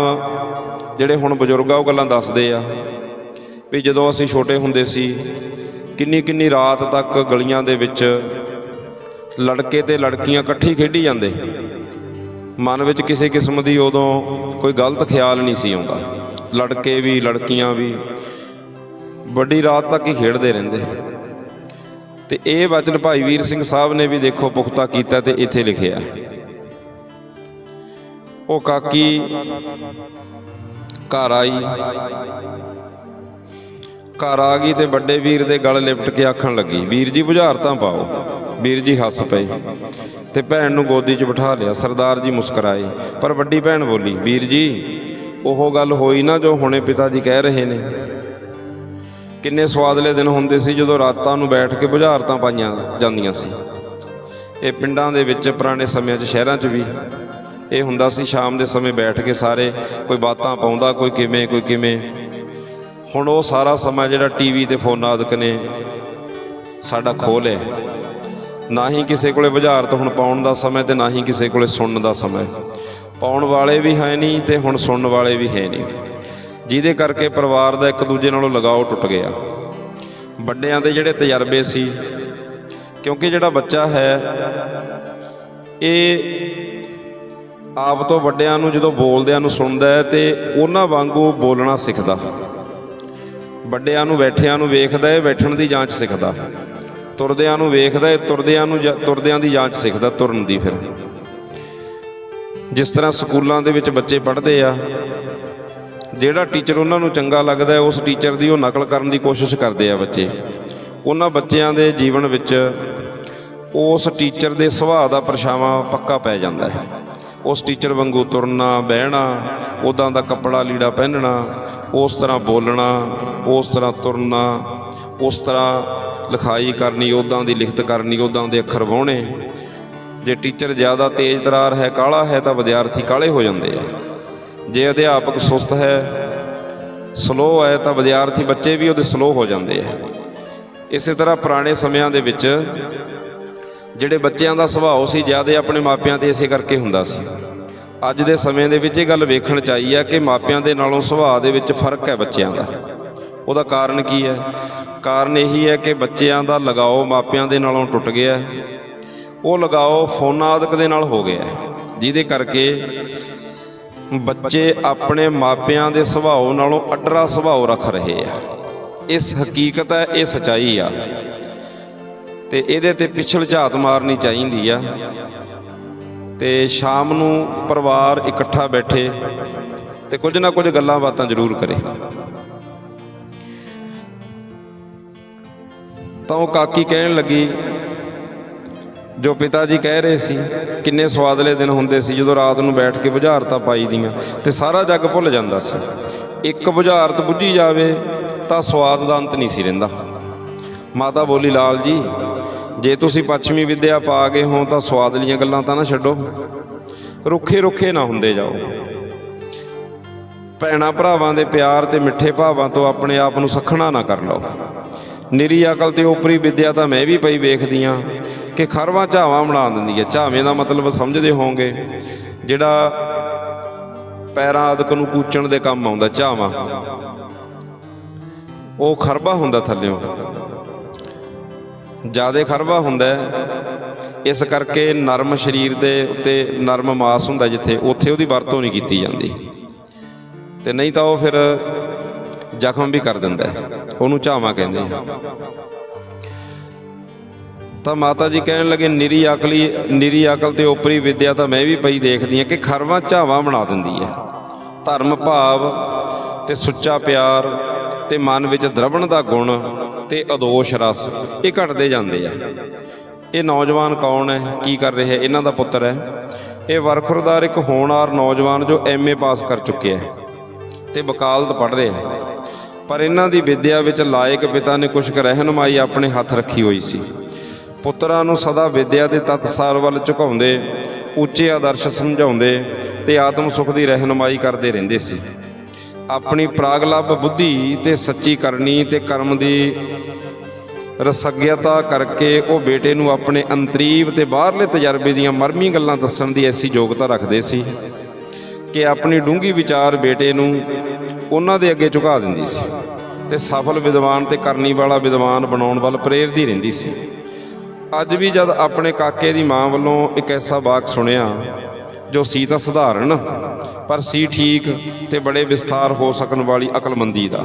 Speaker 1: ਜਿਹੜੇ ਹੁਣ ਬਜ਼ੁਰਗ ਆ ਉਹ ਗੱਲਾਂ ਦੱਸਦੇ ਆ ਵੀ ਜਦੋਂ ਅਸੀਂ ਛੋਟੇ ਹੁੰਦੇ ਸੀ ਕਿੰਨੀ ਕਿੰਨੀ ਰਾਤ ਤੱਕ ਗਲੀਆਂ ਦੇ ਵਿੱਚ ਲੜਕੇ ਤੇ ਲੜਕੀਆਂ ਇਕੱਠੀ ਖੇਡੀ ਜਾਂਦੇ। ਮਨ ਵਿੱਚ ਕਿਸੇ ਕਿਸਮ ਦੀ ਉਦੋਂ ਕੋਈ ਗਲਤ ਖਿਆਲ ਨਹੀਂ ਸੀ ਆਉਂਦਾ। ਲੜਕੇ ਵੀ, ਲੜਕੀਆਂ ਵੀ। ਵੱਡੀ ਰਾਤ ਤੱਕ ਹੀ ਖੇਡਦੇ ਰਹਿੰਦੇ। ਤੇ ਇਹ ਵਚਨ ਭਾਈ ਵੀਰ ਸਿੰਘ ਸਾਹਿਬ ਨੇ ਵੀ ਦੇਖੋ ਪੁਖਤਾ ਕੀਤਾ ਤੇ ਇੱਥੇ ਲਿਖਿਆ। ਉਹ ਕਾਕੀ, ਘਰ ਆਈ। ਘਰ ਆ ਗਈ ਤੇ ਵੱਡੇ ਵੀਰ ਦੇ ਗਲ ਲਿਪਟ ਕੇ ਆਖਣ ਲੱਗੀ, ਵੀਰ ਜੀ ਬੁਝਾਰਤਾਂ ਪਾਓ। ਵੀਰ ਜੀ ਹੱਸ ਪਏ ਤੇ ਭੈਣ ਨੂੰ ਗੋਦੀ 'ਚ ਬਿਠਾ ਲਿਆ, ਸਰਦਾਰ ਜੀ ਮੁਸਕਰਾਏ, ਪਰ ਵੱਡੀ ਭੈਣ ਬੋਲੀ, ਵੀਰ ਜੀ, ਉਹ ਗੱਲ ਹੋਈ ਨਾ ਜੋ ਹੁਣੇ ਪਿਤਾ ਜੀ ਕਹਿ ਰਹੇ ਨੇ। ਕਿੰਨੇ ਸਵਾਦਲੇ ਦਿਨ ਹੁੰਦੇ ਸੀ ਜਦੋਂ ਰਾਤਾਂ ਨੂੰ ਬੈਠ ਕੇ ਬੁਝਾਰਤਾਂ ਪਾਈਆਂ ਜਾਂਦੀਆਂ ਸੀ। ਇਹ ਪਿੰਡਾਂ ਦੇ ਵਿੱਚ ਪੁਰਾਣੇ ਸਮਿਆਂ 'ਚ, ਸ਼ਹਿਰਾਂ 'ਚ ਵੀ ਇਹ ਹੁੰਦਾ ਸੀ, ਸ਼ਾਮ ਦੇ ਸਮੇਂ ਬੈਠ ਕੇ ਸਾਰੇ ਕੋਈ ਬਾਤਾਂ ਪਾਉਂਦਾ, ਕੋਈ ਕਿਵੇਂ ਕੋਈ ਕਿਵੇਂ। ਹੁਣ ਉਹ ਸਾਰਾ ਸਮਾਂ ਜਿਹੜਾ ਟੀਵੀ ਤੇ ਫੋਨਾਂ ਆਦਿਕ ਨੇ ਸਾਡਾ ਖੋਹ ਲਿਆ। ਨਾ ਹੀ ਕਿਸੇ ਕੋਲੇ ਬੁਝਾਰਤ ਹੁਣ ਪਾਉਣ ਦਾ ਸਮਾਂ ਤੇ ਨਾ ਹੀ ਕਿਸੇ ਕੋਲੇ ਸੁਣਨ ਦਾ ਸਮਾਂ। ਪਾਉਣ ਵਾਲੇ ਵੀ ਹੈ ਨਹੀਂ ਤੇ ਹੁਣ ਸੁਣਨ ਵਾਲੇ ਵੀ ਹੈ ਨਹੀਂ। ਜਿਹਦੇ ਕਰਕੇ ਪਰਿਵਾਰ ਦਾ ਇੱਕ ਦੂਜੇ ਨਾਲੋਂ ਲਗਾਓ ਟੁੱਟ ਗਿਆ। ਵੱਡਿਆਂ ਦੇ ਜਿਹੜੇ ਤਜਰਬੇ ਸੀ, ਕਿਉਂਕਿ ਜਿਹੜਾ ਬੱਚਾ ਹੈ, ਇਹ ਆਪ ਤੋਂ ਵੱਡਿਆਂ ਨੂੰ ਜਦੋਂ ਬੋਲਦਿਆਂ ਨੂੰ ਸੁਣਦਾ ਹੈ ਤੇ ਉਹਨਾਂ ਵਾਂਗੂ ਬੋਲਣਾ ਸਿੱਖਦਾ। ਵੱਡਿਆਂ ਨੂੰ ਬੈਠਿਆਂ ਨੂੰ ਵੇਖਦਾ ਹੈ ਬੈਠਣ ਦੀ ਜਾਂਚ ਸਿੱਖਦਾ। ਤੁਰਦਿਆਂ ਨੂੰ ਵੇਖਦਾ ਹੈ ਤੁਰਦਿਆਂ ਨੂੰ ਜਾਂ- ਤੁਰਦਿਆਂ ਦੀ ਜਾਂਚ ਸਿੱਖਦਾ, ਤੁਰਨ ਦੀ ਫਿਰ। ਜਿਸ ਤਰ੍ਹਾਂ ਸਕੂਲਾਂ ਦੇ ਵਿੱਚ ਬੱਚੇ ਪੜ੍ਹਦੇ ਆ, ਜਿਹੜਾ ਟੀਚਰ ਉਹਨਾਂ ਨੂੰ ਚੰਗਾ ਲੱਗਦਾ ਹੈ ਉਸ ਟੀਚਰ ਦੀ ਉਹ ਨਕਲ ਕਰਨ ਦੀ ਕੋਸ਼ਿਸ਼ ਕਰਦੇ ਆ ਬੱਚੇ। ਉਹਨਾਂ ਬੱਚਿਆਂ ਦੇ ਜੀਵਨ ਵਿੱਚ ਉਸ ਟੀਚਰ ਦੇ ਸੁਭਾਅ ਦਾ ਪਰਛਾਵਾਂ ਪੱਕਾ ਪੈ ਜਾਂਦਾ ਹੈ ਉਸ ਟੀਚਰ ਵਾਂਗੂ ਤੁਰਨਾ, ਬਹਿਣਾ ਉਦਾਂ ਦਾ ਕੱਪੜਾ ਲੀੜਾ ਪਹਿਨਣਾ, ਉਸ ਤਰ੍ਹਾਂ ਬੋਲਣਾ, ਉਸ ਤਰ੍ਹਾਂ ਤੁਰਨਾ, ਉਸ ਤਰ੍ਹਾਂ ਲਿਖਾਈ ਕਰਨੀ ਉਦਾਂ ਦੀ ਲਿਖਤ ਕਰਨੀ ਉਦਾਂ ਦੇ ਅੱਖਰ ਵਾਹੁਣੇ ਜੇ ਟੀਚਰ ਜ਼ਿਆਦਾ ਤੇਜ਼ ਤਰਾਰ ਹੈ, ਕਾਲਾ ਹੈ, ਤਾਂ ਵਿਦਿਆਰਥੀ ਕਾਲੇ ਹੋ ਜਾਂਦੇ ਆ। ਜੇ ਅਧਿਆਪਕ ਸੁਸਤ ਹੈ, ਸਲੋ ਹੈ, ਤਾਂ ਵਿਦਿਆਰਥੀ ਬੱਚੇ ਵੀ ਉਹਦੇ ਸਲੋ ਹੋ ਜਾਂਦੇ ਆ। ਇਸੇ ਤਰ੍ਹਾਂ ਪੁਰਾਣੇ ਸਮਿਆਂ ਦੇ ਵਿੱਚ ਜਿਹੜੇ ਬੱਚਿਆਂ ਦਾ ਸੁਭਾਅ ਸੀ, ਜ਼ਿਆਦਾ ਆਪਣੇ ਮਾਪਿਆਂ ਤੇ ਇਸੇ ਕਰਕੇ ਹੁੰਦਾ ਸੀ। ਅੱਜ ਦੇ ਸਮੇਂ ਦੇ ਵਿੱਚ ਇਹ ਗੱਲ ਵੇਖਣ ਚ ਆਈ ਹੈ ਕਿ ਮਾਪਿਆਂ ਦੇ ਨਾਲੋਂ ਸੁਭਾਅ ਦੇ ਵਿੱਚ ਫ਼ਰਕ ਹੈ ਬੱਚਿਆਂ ਦਾ। ਉਹਦਾ ਕਾਰਨ ਕੀ ਹੈ? ਕਾਰਨ ਇਹੀ ਹੈ ਕਿ ਬੱਚਿਆਂ ਦਾ ਲਗਾਓ ਮਾਪਿਆਂ ਦੇ ਨਾਲੋਂ ਟੁੱਟ ਗਿਆ ਉਹ ਲਗਾਓ ਫੋਨਾਂ ਆਦਿਕ ਦੇ ਨਾਲ ਹੋ ਗਿਆ ਜਿਹਦੇ ਕਰਕੇ ਬੱਚੇ ਆਪਣੇ ਮਾਪਿਆਂ ਦੇ ਸੁਭਾਅ ਨਾਲੋਂ ਅੱਡਰਾ ਸੁਭਾਅ ਰੱਖ ਰਹੇ ਆ। ਇਸ ਹਕੀਕਤ ਹੈ, ਇਹ ਸਚਾਈ ਆ। ਤੇ ਇਹਦੇ ਤੇ ਪਿਛਲ ਝਾਤ ਮਾਰਨੀ ਚਾਹੀਦੀ ਆ। ਤੇ ਸ਼ਾਮ ਨੂੰ ਪਰਿਵਾਰ ਇਕੱਠਾ ਬੈਠੇ ਤੇ ਕੁਝ ਨਾ ਕੁਝ ਗੱਲਾਂ ਬਾਤਾਂ ਜ਼ਰੂਰ ਕਰੇ। ਤਾਂ ਉਹ ਕਾਕੀ ਕਹਿਣ ਲੱਗੀ, ਜੋ ਪਿਤਾ ਜੀ ਕਹਿ ਰਹੇ ਸੀ, ਕਿੰਨੇ ਸਵਾਦਲੇ ਦਿਨ ਹੁੰਦੇ ਸੀ ਜਦੋਂ ਰਾਤ ਨੂੰ ਬੈਠ ਕੇ ਬੁਝਾਰਤਾਂ ਪਾਈ ਦੀਆਂ ਤੇ ਸਾਰਾ ਜੱਗ ਭੁੱਲ ਜਾਂਦਾ ਸੀ। ਇੱਕ ਬੁਝਾਰਤ ਬੁੱਝੀ ਜਾਵੇ ਤਾਂ ਸਵਾਦ ਦਾ ਅੰਤ ਨਹੀਂ ਸੀ ਰਹਿੰਦਾ। ਮਾਤਾ ਬੋਲੀ, ਲਾਲ ਜੀ ਜੇ ਤੁਸੀਂ ਪੱਛਮੀ ਵਿੱਦਿਆ ਪਾ ਗਏ ਹੋ ਤਾਂ ਸਵਾਦਲੀਆਂ ਗੱਲਾਂ ਤਾਂ ਨਾ ਛੱਡੋ। ਰੁੱਖੇ ਰੁੱਖੇ ਨਾ ਹੁੰਦੇ ਜਾਓ। ਭੈਣਾ ਭਰਾਵਾਂ ਦੇ ਪਿਆਰ ਤੇ ਮਿੱਠੇ ਭਾਵਾਂ ਤੋਂ ਆਪਣੇ ਆਪ ਨੂੰ ਸਖਣਾ ਨਾ ਕਰ ਲਓ। ਨਿਰੀ ਅਕਲ ਤੇ ਉਪਰੀ ਵਿੱਦਿਆ ਤਾਂ ਮੈਂ ਵੀ ਪਈ ਵੇਖਦੀ ਆ ਕਿ ਖਰਵਾ ਝਾਵਾਂ ਬਣਾ ਦਿੰਦੀ ਹੈ। ਝਾਵੇਂ ਦਾ ਮਤਲਬ ਸਮਝਦੇ ਹੋਵੋਗੇ, ਜਿਹੜਾ ਪੈਰਾਂ ਆਦਿਕ ਨੂੰ ਕੂਚਣ ਦੇ ਕੰਮ ਆਉਂਦਾ, ਝਾਵਾਂ। ਉਹ ਖਰਬਾ ਹੁੰਦਾ ਥੱਲਿਓਂ। ਜ਼ਿਆਦਾ ਖਰਵਾ ਹੁੰਦਾ ਇਸ ਕਰਕੇ ਨਰਮ ਸਰੀਰ ਦੇ ਉੱਤੇ ਨਰਮ ਮਾਸ ਹੁੰਦਾ ਜਿੱਥੇ, ਉੱਥੇ ਉਹਦੀ ਵਰਤੋਂ ਨਹੀਂ ਕੀਤੀ ਜਾਂਦੀ। ਤੇ ਨਹੀਂ ਤਾਂ ਉਹ ਫਿਰ ਜ਼ਖਮ ਵੀ ਕਰ ਦਿੰਦਾ ਉਹਨੂੰ ਝਾਵਾਂ ਕਹਿੰਦੇ ਤਾਂ ਮਾਤਾ ਜੀ ਕਹਿਣ ਲੱਗੇ, ਨਿਰੀ ਅਕਲੀ, ਨਿਰੀ ਅਕਲ ਤੇ ਉਪਰੀ ਵਿਦਿਆ ਤਾਂ ਮੈਂ ਵੀ ਪਈ ਦੇਖਦੀ ਆ ਕਿ ਖਰਵਾ ਝਾਵਾਂ ਬਣਾ ਦਿੰਦੀ ਹੈ। ਧਰਮ ਭਾਵ ਤੇ ਸੁੱਚਾ ਪਿਆਰ ਤੇ ਮਨ ਵਿੱਚ ਦਰਵਣ ਦਾ ਗੁਣ ਤੇ ਅਦੋਸ਼ ਰਸ, ਇਹ ਘਟਦੇ ਜਾਂਦੇ ਆ। ਇਹ ਨੌਜਵਾਨ ਕੌਣ ਹੈ? ਕੀ ਕਰ ਰਿਹਾ ਇਹਨਾਂ ਦਾ ਪੁੱਤਰ ਹੈ। ਇਹ ਵਰਖੁਰਦਾਰ ਇੱਕ ਹੋਣਹਾਰ ਨੌਜਵਾਨ ਜੋ ਐਮਏ ਪਾਸ ਕਰ ਚੁੱਕਿਆ ਹੈ ਤੇ ਵਕਾਲਤ ਪੜ੍ਹ ਰਿਹਾ ਪਰ ਇਹਨਾਂ ਦੀ ਵਿਦਿਆ ਵਿੱਚ ਲਾਇਕ ਪਿਤਾ ਨੇ ਕੁਝ ਕੁ ਰਹਿਨਮਾਈ ਆਪਣੇ ਹੱਥ ਰੱਖੀ ਹੋਈ ਸੀ। ਪੁੱਤਰਾਂ ਨੂੰ ਸਦਾ ਵਿਦਿਆ ਦੇ ਤਤਸਾਰ ਵੱਲ ਝੁਕਾਉਂਦੇ, ਉੱਚੇ ਆਦਰਸ਼ ਸਮਝਾਉਂਦੇ ਤੇ ਆਤਮ ਸੁਖ ਦੀ ਰਹਿਨਮਾਈ ਕਰਦੇ ਰਹਿੰਦੇ ਸੀ। ਆਪਣੀ ਪ੍ਰਾਗਲਭ ਬੁੱਧੀ ਤੇ ਸੱਚੀ ਕਰਨੀ ਤੇ ਕਰਮ ਦੀ ਰਸਗਿਅਤਾ ਕਰਕੇ ਉਹ ਬੇਟੇ ਨੂੰ ਆਪਣੇ ਅੰਤਰੀਬ ਤੇ ਬਾਹਰਲੇ ਤਜਰਬੇ ਦੀਆਂ ਮਰਮੀ ਗੱਲਾਂ ਦੱਸਣ ਦੀ ਐਸੀ ਯੋਗਤਾ ਰੱਖਦੇ ਸੀ ਕਿ ਆਪਣੀ ਡੂੰਗੀ ਵਿਚਾਰ ਬੇਟੇ ਨੂੰ ਉਹਨਾਂ ਦੇ ਅੱਗੇ ਝੁਕਾ ਦਿੰਦੀ ਸੀ ਤੇ ਸਫਲ ਵਿਦਵਾਨ ਤੇ ਕਰਨੀ ਵਾਲਾ ਵਿਦਵਾਨ ਬਣਾਉਣ ਵੱਲ ਪ੍ਰੇਰਦੀ ਰਹਿੰਦੀ ਸੀ। ਅੱਜ ਵੀ ਜਦ ਆਪਣੇ ਕਾਕੇ ਦੀ ਮਾਂ ਵੱਲੋਂ ਇੱਕ ਐਸਾ ਵਾਕ ਸੁਣਿਆ ਜੋ ਸੀ ਤਾਂ ਸਧਾਰਨ, ਪਰ ਸੀ ਠੀਕ ਤੇ ਬੜੇ ਵਿਸਥਾਰ ਹੋ ਸਕਣ ਵਾਲੀ ਅਕਲਮੰਦੀ ਦਾ।